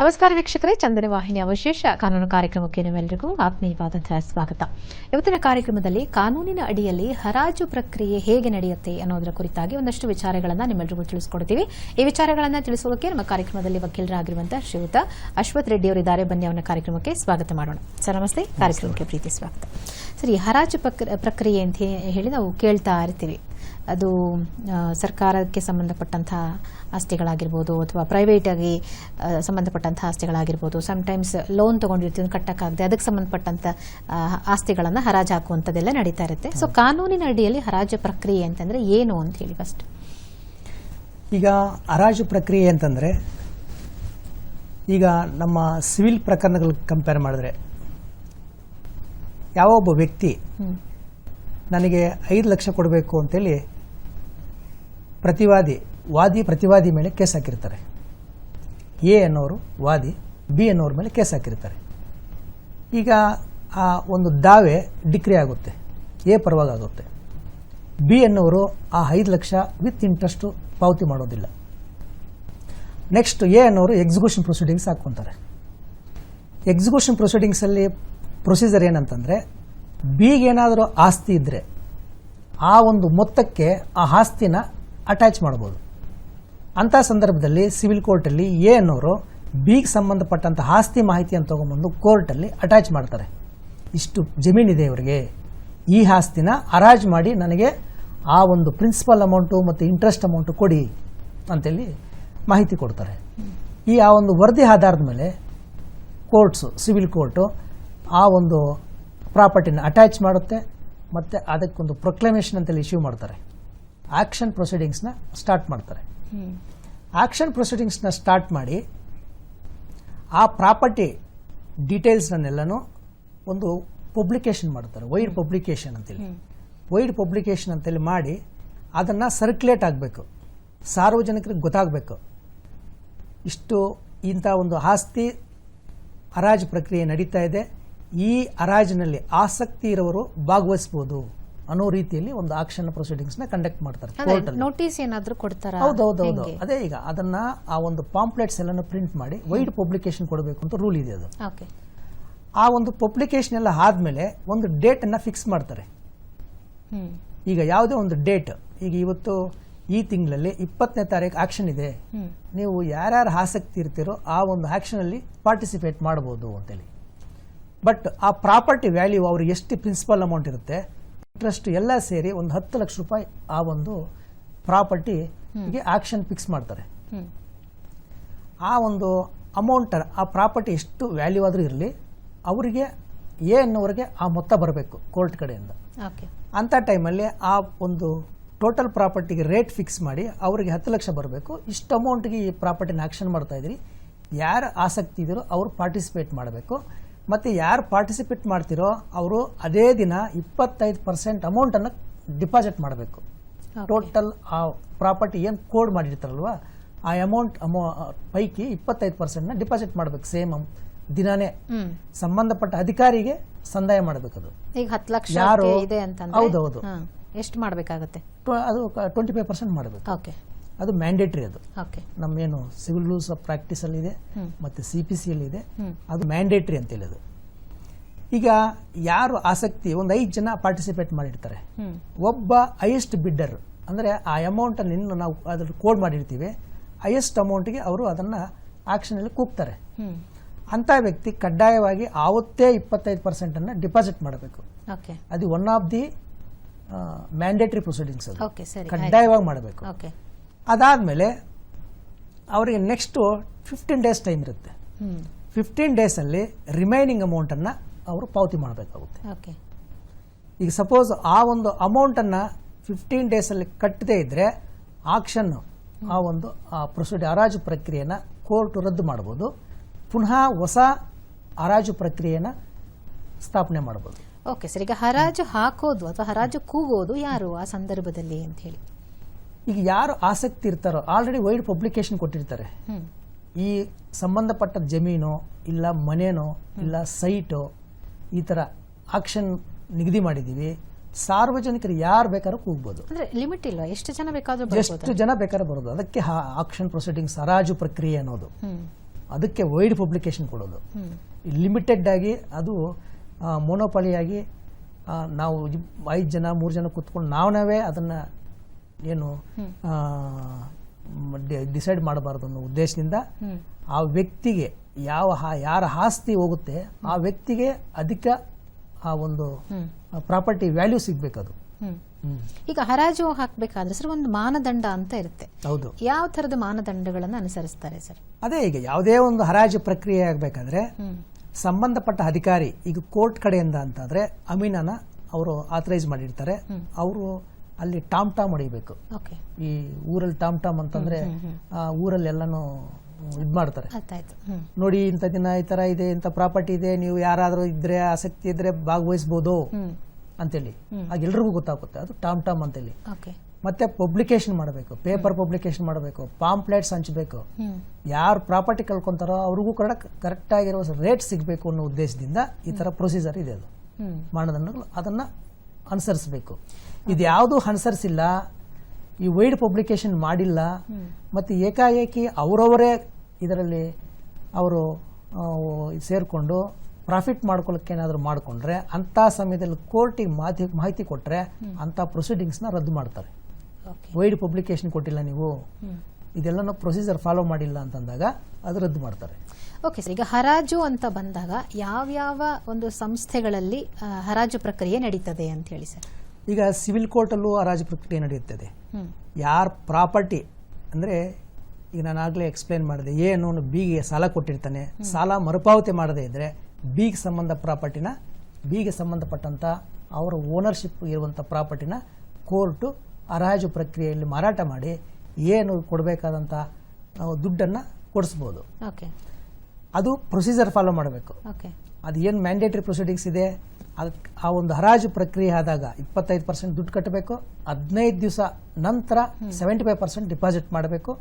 ನಮಸ್ಕಾರ ವೀಕ್ಷಕರೇ ಚಂದನ ವಾಹಿನಿಯ ವಿಶೇಷ ಕಾನೂನು ಕಾರ್ಯಕ್ರಮಕ್ಕೆ ನಿಮ್ಮೆಲ್ಲರಿಗೂ ಆತ್ಮೀಯವಾದಂತಹ ಸ್ವಾಗತ. ಇವತ್ತಿನ ಕಾರ್ಯಕ್ರಮದಲ್ಲಿ ಕಾನೂನಿನ ಅಡಿಯಲ್ಲಿ ಹರಾಜು ಪ್ರಕ್ರಿಯೆ ಹೇಗೆ ನಡೆಯುತ್ತೆ ಅನ್ನೋದರ ಕುರಿತಾಗಿ ಒಂದಷ್ಟು ವಿಚಾರಗಳನ್ನು ನಿಮ್ಮೆಲ್ಲರಿಗೂ ತಿಳಿಸ್ಕೊಡ್ತೀವಿ. ಈ ವಿಚಾರಗಳನ್ನು ತಿಳಿಸೋದಕ್ಕೆ ನಮ್ಮ ಕಾರ್ಯಕ್ರಮದಲ್ಲಿ ವಕೀಲರಾಗಿರುವಂತಹ ಶ್ರೀಯುತ ಅಶ್ವಥ್ ರೆಡ್ಡಿ ಅವರಿದ್ದಾರೆ. ಬನ್ನಿ ಅವರ ಕಾರ್ಯಕ್ರಮಕ್ಕೆ ಸ್ವಾಗತ ಮಾಡೋಣ. ಸರ್ ನಮಸ್ತೆ. ಕಾರ್ಯಕ್ರಮಕ್ಕೆ ಪ್ರೀತಿ ಸ್ವಾಗತ. ಸರಿ ಹರಾಜು ಪ್ರಕ್ರ- ಪ್ರಕ್ರಿಯೆ ಅಂತ ಹೇಳಿ ನಾವು ಕೇಳ್ತಾ ಇರ್ತೀವಿ. ಅದು ಸರ್ಕಾರಕ್ಕೆ ಸಂಬಂಧಪಟ್ಟಂತಹ ಆಸ್ತಿಗಳಾಗಿರ್ಬೋದು ಅಥವಾ ಪ್ರೈವೇಟ್ ಆಗಿ ಆ, ಸಂಬಂಧಪಟ್ಟಂತಹ ಆಸ್ತಿಗಳಾಗಿರ್ಬೋದು. ಸಮ್ಟೈಮ್ಸ್ ಲೋನ್ ತೊಗೊಂಡಿರ್ತೀವಿ ಕಟ್ಟಕ್ಕಾಗದೆ ಅದಕ್ಕೆ ಸಂಬಂಧಪಟ್ಟಂಥ ಆಸ್ತಿಗಳನ್ನು ಹರಾಜು ಹಾಕುವಂಥದ್ದೆಲ್ಲ ನಡೀತಾ ಇರುತ್ತೆ. ಸೊ ಕಾನೂನಿನ ಅಡಿಯಲ್ಲಿ ಹರಾಜು ಪ್ರಕ್ರಿಯೆ ಅಂತಂದ್ರೆ ಏನು ಅಂತ ಹೇಳಿ ಫಸ್ಟ್ ಈಗ ಹರಾಜು ಪ್ರಕ್ರಿಯೆ ಅಂತಂದರೆ ಈಗ ನಮ್ಮ ಸಿವಿಲ್ ಪ್ರಕರಣಗಳು ಕಂಪೇರ್ ಮಾಡಿದ್ರೆ ಯಾವ ಒಬ್ಬ ವ್ಯಕ್ತಿ ನನಗೆ ಐದು ಲಕ್ಷ ಕೊಡಬೇಕು ಅಂತೇಳಿ ಪ್ರತಿವಾದಿ, ವಾದಿ ಪ್ರತಿವಾದಿ ಮೇಲೆ ಕೇಸ್ ಹಾಕಿರ್ತಾರೆ. ಎ ಅನ್ನೋರು ವಾದಿ, ಬಿ ಅನ್ನೋರ ಮೇಲೆ ಕೇಸ್ ಹಾಕಿರ್ತಾರೆ. ಈಗ ಆ ಒಂದು ದಾವೆ ಡಿಕ್ರಿ ಆಗುತ್ತೆ, ಎ ಪರವಾಗುತ್ತೆ ಬಿ ಅನ್ನೋರು ಆ ಐದು ಲಕ್ಷ ವಿತ್ ಇಂಟ್ರೆಸ್ಟು ಪಾವತಿ ಮಾಡೋದಿಲ್ಲ. ನೆಕ್ಸ್ಟ್ ಎ ಅನ್ನೋರು ಎಕ್ಸಿಕ್ಯೂಷನ್ ಪ್ರೊಸೀಡಿಂಗ್ಸ್ ಹಾಕ್ಕೊತಾರೆ. ಎಕ್ಸಿಕ್ಯೂಷನ್ ಪ್ರೊಸೀಡಿಂಗ್ಸಲ್ಲಿ ಪ್ರೊಸೀಜರ್ ಏನಂತಂದರೆ ಬಿಗೇನಾದರೂ ಆಸ್ತಿ ಇದ್ದರೆ ಆ ಒಂದು ಮೊತ್ತಕ್ಕೆ ಆ ಆಸ್ತಿನ ಅಟ್ಯಾಚ್ ಮಾಡ್ಬೋದು ಅಂಥ ಸಂದರ್ಭದಲ್ಲಿ ಸಿವಿಲ್ ಕೋರ್ಟಲ್ಲಿ ಎ ಅನ್ನೋರು ಬಿಗೆ ಸಂಬಂಧಪಟ್ಟಂಥ ಆಸ್ತಿ ಮಾಹಿತಿಯನ್ನು ತೊಗೊಂಬಂದು ಕೋರ್ಟಲ್ಲಿ ಅಟ್ಯಾಚ್ ಮಾಡ್ತಾರೆ. ಇಷ್ಟು ಜಮೀನಿದೆ ಇವರಿಗೆ. ಈ ಆಸ್ತಿನ ಅರಾಜ್ ಮಾಡಿ ನನಗೆ ಆ ಒಂದು ಪ್ರಿನ್ಸಿಪಲ್ ಅಮೌಂಟು ಮತ್ತು ಇಂಟ್ರೆಸ್ಟ್ ಅಮೌಂಟು ಕೊಡಿ ಅಂತೇಳಿ ಮಾಹಿತಿ ಕೊಡ್ತಾರೆ. ಈ ಆ ಒಂದು ವರದಿ ಆಧಾರದ ಮೇಲೆ ಕೋರ್ಟ್ಸು, ಸಿವಿಲ್ ಕೋರ್ಟು ಆ ಒಂದು ಪ್ರಾಪರ್ಟಿನ ಅಟ್ಯಾಚ್ ಮಾಡುತ್ತೆ ಮತ್ತು ಅದಕ್ಕೊಂದು ಪ್ರೊಕ್ಲಮೇಷನ್ ಅಂತೇಳಿ ಇಶ್ಯೂ ಮಾಡ್ತಾರೆ. ಆ್ಯಕ್ಷನ್ ಪ್ರೊಸೀಡಿಂಗ್ಸ್ನ ಸ್ಟಾರ್ಟ್ ಮಾಡ್ತಾರೆ. ಆ್ಯಕ್ಷನ್ ಪ್ರೊಸೀಡಿಂಗ್ಸ್ನ ಸ್ಟಾರ್ಟ್ ಮಾಡಿ ಆ ಪ್ರಾಪರ್ಟಿ ಡೀಟೇಲ್ಸ್ನನ್ನೆಲ್ಲನೂ ಒಂದು ಪಬ್ಲಿಕೇಶನ್ ಮಾಡ್ತಾರೆ. ವೈಡ್ ಪಬ್ಲಿಕೇಶನ್ ಅಂತೇಳಿ. ವೈಡ್ ಪಬ್ಲಿಕೇಶನ್ ಅಂತೇಳಿ ಮಾಡಿ ಅದನ್ನು ಸರ್ಕ್ಯುಲೇಟ್ ಆಗಬೇಕು. ಸಾರ್ವಜನಿಕರಿಗೆ ಗೊತ್ತಾಗಬೇಕು. ಇಷ್ಟು ಇಂಥ ಒಂದು ಆಸ್ತಿ ಹರಾಜು ಪ್ರಕ್ರಿಯೆ ನಡೀತಾ ಇದೆ. ಈ ಹರಾಜಿನಲ್ಲಿ ಆಸಕ್ತಿ ಇರೋರು ಭಾಗವಹಿಸ್ಬೋದು. ಅನ್ನೋ ರೀತಿಯಲ್ಲಿ ಒಂದು ಆಕ್ಷನ್ ಪ್ರೊಸೀಡಿಂಗ್ಸ್ನ ಕಂಡಕ್ಟ್ ಮಾಡ್ತಾರೆ ನೋಟಿಸ್ ಏನಾದರೂ ಕೊಡ್ತಾರಾ? ಹೌದು ಅದೇ ಈಗ ಅದನ್ನ ಆ ಒಂದು ಪಾಂಪ್ಲೆಟ್ಸ್ ಎಲ್ಲಾನು ಪ್ರಿಂಟ್ ಮಾಡಿ ವೈಡ್ ಪಬ್ಲಿಕೇಶನ್ ಕೊಡಬೇಕು ಅಂತ ರೂಲ್ ಇದೆ ಅದು. ಓಕೆ. ಆ ಒಂದು ಪಬ್ಲಿಕೇಶನ್ ಎಲ್ಲ ಆದ್ಮೇಲೆ ಒಂದು ಡೇಟ್ ಅನ್ನ ಫಿಕ್ಸ್ ಮಾಡ್ತಾರೆ. ಈಗ ಯಾವುದೇ ಒಂದು ಡೇಟ್ ಈಗ ಇವತ್ತು ಈ ತಿಂಗಳಲ್ಲಿ ಇಪ್ಪತ್ತನೇ ತಾರೀಕು ಆಕ್ಷನ್ ಇದೆ. ನೀವು ಯಾರ್ಯಾರು ಆಸಕ್ತಿ ಇರ್ತೀರೋ ಆ ಒಂದು ಆಕ್ಷನ್ ಅಲ್ಲಿ ಪಾರ್ಟಿಸಿಪೇಟ್ ಮಾಡ್ಬೋದು ಅಂತೇಳಿ. ಬಟ್ ಆ ಪ್ರಾಪರ್ಟಿ ವ್ಯಾಲ್ಯೂ ಅವ್ರಿಗೆ ಎಷ್ಟು ಪ್ರಿನ್ಸಿಪಲ್ ಅಮೌಂಟ್ ಇರುತ್ತೆ? ಇಂಟ್ರೆಸ್ಟ್ ಎಲ್ಲ ಸೇರಿ ಒಂದು ಹತ್ತು ಲಕ್ಷ ರೂಪಾಯಿ ಆ ಒಂದು ಪ್ರಾಪರ್ಟಿಗೆ ಆಕ್ಷನ್ ಫಿಕ್ಸ್ ಮಾಡ್ತಾರೆ. ಆ ಒಂದು ಅಮೌಂಟ್ ಆ ಪ್ರಾಪರ್ಟಿ ಎಷ್ಟು ವ್ಯಾಲ್ಯೂ ಆದರೂ ಇರಲಿ ಅವರಿಗೆ ಎ ಅನ್ನೋರಿಗೆ ಆ ಮೊತ್ತ ಬರಬೇಕು ಕೋರ್ಟ್ ಕಡೆಯಿಂದ. ಓಕೆ. ಅಂಥ ಟೈಮಲ್ಲಿ ಆ ಒಂದು ಟೋಟಲ್ ಪ್ರಾಪರ್ಟಿಗೆ ರೇಟ್ ಫಿಕ್ಸ್ ಮಾಡಿ ಅವರಿಗೆ ಹತ್ತು ಲಕ್ಷ ಬರಬೇಕು. ಇಷ್ಟು ಅಮೌಂಟ್ಗೆ ಈ ಪ್ರಾಪರ್ಟಿನ ಆಕ್ಷನ್ ಮಾಡ್ತಾ ಇದ್ದೀರಿ. ಯಾರು ಆಸಕ್ತಿ ಇದ್ದರೂ ಅವರು ಪಾರ್ಟಿಸಿಪೇಟ್ ಮಾಡಬೇಕು. ಮತ್ತು ಯಾರು ಪಾರ್ಟಿಸಿಪೇಟ್ ಮಾಡ್ತಿರೋ ಅವರು ಅದೇ ದಿನ ಇಪ್ಪತ್ತೈದು ಪರ್ಸೆಂಟ್ ಅಮೌಂಟನ್ನು ಡಿಪಾಸಿಟ್ ಮಾಡಬೇಕು. ಟೋಟಲ್ ಆ ಪ್ರಾಪರ್ಟಿ ಏನು ಕೋಡ್ ಮಾಡಿರ್ತಾರಲ್ವ ಆ ಅಮೌಂಟ್ ಅಮೌ ಪೈಕಿ ಇಪ್ಪತ್ತೈದು ಪರ್ಸೆಂಟ್ನ ಡಿಪಾಸಿಟ್ ಮಾಡಬೇಕು ಸೇಮ್ ದಿನಾನೇ. ಸಂಬಂಧಪಟ್ಟ ಅಧಿಕಾರಿಗೆ ಸಂದಾಯ ಮಾಡಬೇಕು ಅದು. ಈಗ ಹತ್ತು ಲಕ್ಷ ಯಾರು- ಇದೆ ಅಂತ ಹೌದೌದು. ಎಷ್ಟು ಮಾಡಬೇಕಾಗುತ್ತೆ? ಅದು ಟ್ವೆಂಟಿ ಫೈವ್ ಪರ್ಸೆಂಟ್ ಮಾಡಬೇಕು. ಓಕೆ ಅದು ಮ್ಯಾಂಡೇಟರಿ ಅದು. ಓಕೆ ನಮ್ಮೇನು ಸಿವಿಲ್ ರೂಲ್ಸ್ ಆಫ್ ಪ್ರಾಕ್ಟೀಸಲ್ಲಿ ಇದೆ ಮತ್ತೆ ಸಿ ಪಿ ಇದೆ ಅದು ಮ್ಯಾಂಡೇಟ್ರಿ ಅಂತ ಅದು ಈಗ ಯಾರು ಆಸಕ್ತಿ ಒಂದು ಐದು ಜನ ಪಾರ್ಟಿಸಿಪೇಟ್ ಮಾಡಿರ್ತಾರೆ. ಒಬ್ಬ ಹೈಯೆಸ್ಟ್ ಬಿಡ್ಡರ್ ಅಂದರೆ ಆ ಅಮೌಂಟ್ ಇನ್ನು ನಾವು ಅದ್ರ ಕೋಡ್ ಮಾಡಿರ್ತೀವಿ ಹೈಯೆಸ್ಟ್ ಅಮೌಂಟ್ಗೆ ಅವರು ಅದನ್ನು ಆಕ್ಷನಲ್ಲಿ ಕೂಗ್ತಾರೆ. ಅಂತ ಅಂಥ ವ್ಯಕ್ತಿ ಕಡ್ಡಾಯವಾಗಿ ಆವತ್ತೇ ಇಪ್ಪತ್ತೈದು ಪರ್ಸೆಂಟನ್ನು ಡಿಪಾಸಿಟ್ ಮಾಡಬೇಕು. ಓಕೆ ಅದು one of the mandatory proceedings ಕಡ್ಡಾಯವಾಗಿ ಮಾಡಬೇಕು. ಓಕೆ ಅದಾದಮೇಲೆ ಅವರಿಗೆ ನೆಕ್ಸ್ಟು ಫಿಫ್ಟೀನ್ ಡೇಸ್ ಟೈಮ್ ಇರುತ್ತೆ. ಫಿಫ್ಟೀನ್ ಡೇಸಲ್ಲಿ ರಿಮೈನಿಂಗ್ ಅಮೌಂಟನ್ನು ಅವರು ಪಾವತಿ ಮಾಡಬೇಕಾಗುತ್ತೆ. ಓಕೆ. ಈಗ ಸಪೋಸ್ ಆ ಒಂದು ಅಮೌಂಟನ್ನು ಫಿಫ್ಟೀನ್ ಡೇಸಲ್ಲಿ ಕಟ್ಟದೇ ಇದ್ದರೆ ಆಕ್ಷನ್ನು ಆ ಒಂದು ಆ ಪ್ರೊಸೀಡಿ ಹರಾಜು ಪ್ರಕ್ರಿಯೆನ ಕೋರ್ಟ್ ರದ್ದು ಮಾಡ್ಬೋದು. ಪುನಃ ಹೊಸ ಹರಾಜು ಪ್ರಕ್ರಿಯೆನ ಸ್ಥಾಪನೆ ಮಾಡ್ಬೋದು. ಓಕೆ ಸರ್ ಈಗ ಹರಾಜು ಹಾಕೋದು ಅಥವಾ ಹರಾಜು ಕೂಗೋದು ಯಾರು ಆ ಸಂದರ್ಭದಲ್ಲಿ ಅಂತ ಹೇಳಿ? ಈಗ ಯಾರು ಆಸಕ್ತಿ ಇರ್ತಾರೋ ಆಲ್ರೆಡಿ ವೈಡ್ ಪಬ್ಲಿಕೇಶನ್ ಕೊಟ್ಟಿರ್ತಾರೆ. ಈ ಸಂಬಂಧಪಟ್ಟ ಜಮೀನು ಇಲ್ಲ ಮನೆನೋ ಇಲ್ಲ ಸೈಟು ಈ ಥರ ಆಕ್ಷನ್ ನಿಗದಿ ಮಾಡಿದ್ದೀವಿ. ಸಾರ್ವಜನಿಕರು ಯಾರು ಬೇಕಾದ್ರೂ ಕೂಗ್ಬೋದು. ಅಂದ್ರೆ ಲಿಮಿಟ್ ಇಲ್ಲ ಎಷ್ಟು ಜನ ಬೇಕಾದ್ರೂ ಎಷ್ಟು ಜನ ಬೇಕಾದ್ರೂ ಬರೋದು ಅದಕ್ಕೆ ಆಕ್ಷನ್ ಪ್ರೊಸೀಡಿಂಗ್ ಸರಾಜು ಪ್ರಕ್ರಿಯೆ ಅನ್ನೋದು. ಅದಕ್ಕೆ ವೈಡ್ ಪಬ್ಲಿಕೇಶನ್ ಕೊಡೋದು. ಲಿಮಿಟೆಡ್ ಆಗಿ ಅದು ಮೊನೋಪಾಲಿಯಾಗಿ ನಾವು ಐದು ಜನ ಮೂರು ಜನ ಕೂತ್ಕೊಂಡು ನಾವು ನಾವೇ ಅದನ್ನು ಏನು ಡಿಸೈಡ್ ಮಾಡಬಾರ್ದು ಅನ್ನೋ ಉದ್ದೇಶದಿಂದ ಆ ವ್ಯಕ್ತಿಗೆ ಯಾವ ಯಾರ ಆಸ್ತಿ ಹೋಗುತ್ತೆ ಆ ವ್ಯಕ್ತಿಗೆ ಅಧಿಕ ಆ ಒಂದು ಪ್ರಾಪರ್ಟಿ ವ್ಯಾಲ್ಯೂ ಸಿಗ್ಬೇಕದು. ಈಗ ಹರಾಜು ಹಾಕಬೇಕಾದ್ರೆ ಸರ್ ಒಂದು ಮಾನದಂಡ ಅಂತ ಇರುತ್ತೆ. ಹೌದು. ಯಾವ ತರದ ಮಾನದಂಡಗಳನ್ನು ಅನುಸರಿಸ್ತಾರೆ ಸರ್? ಅದೇ ಈಗ ಯಾವುದೇ ಒಂದು ಹರಾಜು ಪ್ರಕ್ರಿಯೆ ಆಗಬೇಕಾದ್ರೆ ಸಂಬಂಧಪಟ್ಟ ಅಧಿಕಾರಿ ಈಗ ಕೋರ್ಟ್ ಕಡೆಯಿಂದ ಅಂತಾದ್ರೆ ಅಮೀನನ ಅವರು ಆಥರೈಸ್ ಮಾಡಿರ್ತಾರೆ. ಅವರು ಅಲ್ಲಿ ಟಾಮ್ ಟಾಮ್ ಹೊಡಿಬೇಕು. ಓಕೆ. ಈ ಊರಲ್ಲಿ ಟಾಮ್ ಟಾಮ್ ಅಂತಂದ್ರೆ ಆ ಊರಲ್ಲಿ ಎಲ್ಲಾನು ಇದು ಮಾಡ್ತಾರೆ. ನೋಡಿ ಇಂಥ ದಿನ ಈ ತರ ಇದೆ ಇಂಥ ಪ್ರಾಪರ್ಟಿ ಇದೆ ನೀವು ಯಾರಾದರೂ ಇದ್ರೆ ಆಸಕ್ತಿ ಇದ್ರೆ ಭಾಗವಹಿಸ್ಬೋದು ಅಂತೇಳಿ. ಆಗ ಎಲ್ರಿಗೂ ಗೊತ್ತಾಗುತ್ತೆ ಅದು ಟಾಮ್ ಟಾಮ್ ಅಂತೇಳಿ. ಓಕೆ. ಮತ್ತೆ ಪಬ್ಲಿಕೇಶನ್ ಮಾಡಬೇಕು ಪೇಪರ್ ಪಬ್ಲಿಕೇಶನ್ ಮಾಡಬೇಕು ಪಾಂಪ್ಲೆಟ್ಸ್ ಹಂಚಬೇಕು. ಯಾರು ಪ್ರಾಪರ್ಟಿ ಕಳ್ಕೊಂತಾರೋ ಅವ್ರಿಗೂ ಕೂಡ ಕರೆಕ್ಟ್ ಆಗಿರೋ ರೇಟ್ ಸಿಗಬೇಕು ಅನ್ನೋ ಉದ್ದೇಶದಿಂದ ಈ ತರ ಪ್ರೊಸೀಜರ್ ಇದೆ ಅದು. ಮಾನದಂಡಗಳು ಅದನ್ನ ಅನುಸರಿಸಬೇಕು. ಇದು ಯಾವುದೂ ಅನುಸರಿಸಿಲ್ಲ ಈ ವೈಡ್ ಪಬ್ಲಿಕೇಶನ್ ಮಾಡಿಲ್ಲ ಮತ್ತು ಏಕಾಏಕಿ ಅವರವರೇ ಇದರಲ್ಲಿ ಅವರು ಸೇರಿಕೊಂಡು ಪ್ರಾಫಿಟ್ ಮಾಡ್ಕೊಳ್ಳೋಕೆ ಏನಾದರೂ ಮಾಡಿಕೊಂಡ್ರೆ ಅಂಥ ಸಮಯದಲ್ಲಿ ಕೋರ್ಟಿಗೆ ಮಾಹಿತಿ ಮಾಹಿತಿ ಕೊಟ್ಟರೆ ಅಂಥ ಪ್ರೊಸೀಡಿಂಗ್ಸ್ನ ರದ್ದು ಮಾಡ್ತಾರೆ. ವೈಡ್ ಪಬ್ಲಿಕೇಶನ್ ಕೊಟ್ಟಿಲ್ಲ ನೀವು. ಇದೆಲ್ಲನೂ ಪ್ರೊಸೀಜರ್ ಫಾಲೋ ಮಾಡಿಲ್ಲ ಅಂತಂದಾಗ ಅದು ರದ್ದು ಮಾಡ್ತಾರೆ. ಓಕೆ ಸರ್ ಈಗ ಹರಾಜು ಅಂತ ಬಂದಾಗ ಯಾವ್ಯಾವ ಒಂದು ಸಂಸ್ಥೆಗಳಲ್ಲಿ ಹರಾಜು ಪ್ರಕ್ರಿಯೆ ನಡೀತದೆ ಅಂತ ಹೇಳಿ ಸರ್. ಈಗ ಸಿವಿಲ್ ಕೋರ್ಟಲ್ಲೂ ಹರಾಜು ಪ್ರಕ್ರಿಯೆ ನಡೆಯುತ್ತದೆ ಯಾರ ಪ್ರಾಪರ್ಟಿ ಅಂದರೆ ಈಗ ನಾನು ಆಗಲೇ ಎಕ್ಸ್ಪ್ಲೇನ್ ಮಾಡಿದೆ ಏನು ಬಿಗೆ ಸಾಲ ಕೊಟ್ಟಿರ್ತಾನೆ. ಸಾಲ ಮರುಪಾವತಿ ಮಾಡದೇ ಇದ್ದರೆ ಬಿಗೆ ಸಂಬಂಧ ಪ್ರಾಪರ್ಟಿನ ಬಿಗೆ ಸಂಬಂಧಪಟ್ಟಂಥ ಅವರ ಓನರ್ಶಿಪ್ ಇರುವಂಥ ಪ್ರಾಪರ್ಟಿನ ಕೋರ್ಟು ಹರಾಜು ಪ್ರಕ್ರಿಯೆಯಲ್ಲಿ ಮಾರಾಟ ಮಾಡಿ ಏನು ಕೊಡಬೇಕಾದಂಥ ದುಡ್ಡನ್ನು ಕೊಡಿಸ್ಬೋದು. ಓಕೆ ಅದು ಪ್ರೊಸೀಜರ್ ಫಾಲೋ ಮಾಡಬೇಕು. ಓಕೆ ಅದು ಏನು ಮ್ಯಾಂಡೇಟರಿ ಪ್ರೊಸೀಡಿಂಗ್ಸ್ ಇದೆ ಅದಕ್ಕೆ ಆ ಒಂದು ಹರಾಜು ಪ್ರಕ್ರಿಯೆ ಆದಾಗ ಇಪ್ಪತ್ತೈದು ಪರ್ಸೆಂಟ್ ದುಡ್ಡು ಕಟ್ಟಬೇಕು ಹದಿನೈದು ದಿವಸ ನಂತರ ಸೆವೆಂಟಿ ಫೈವ್ ಪರ್ಸೆಂಟ್ ಡಿಪಾಸಿಟ್ ಮಾಡಬೇಕು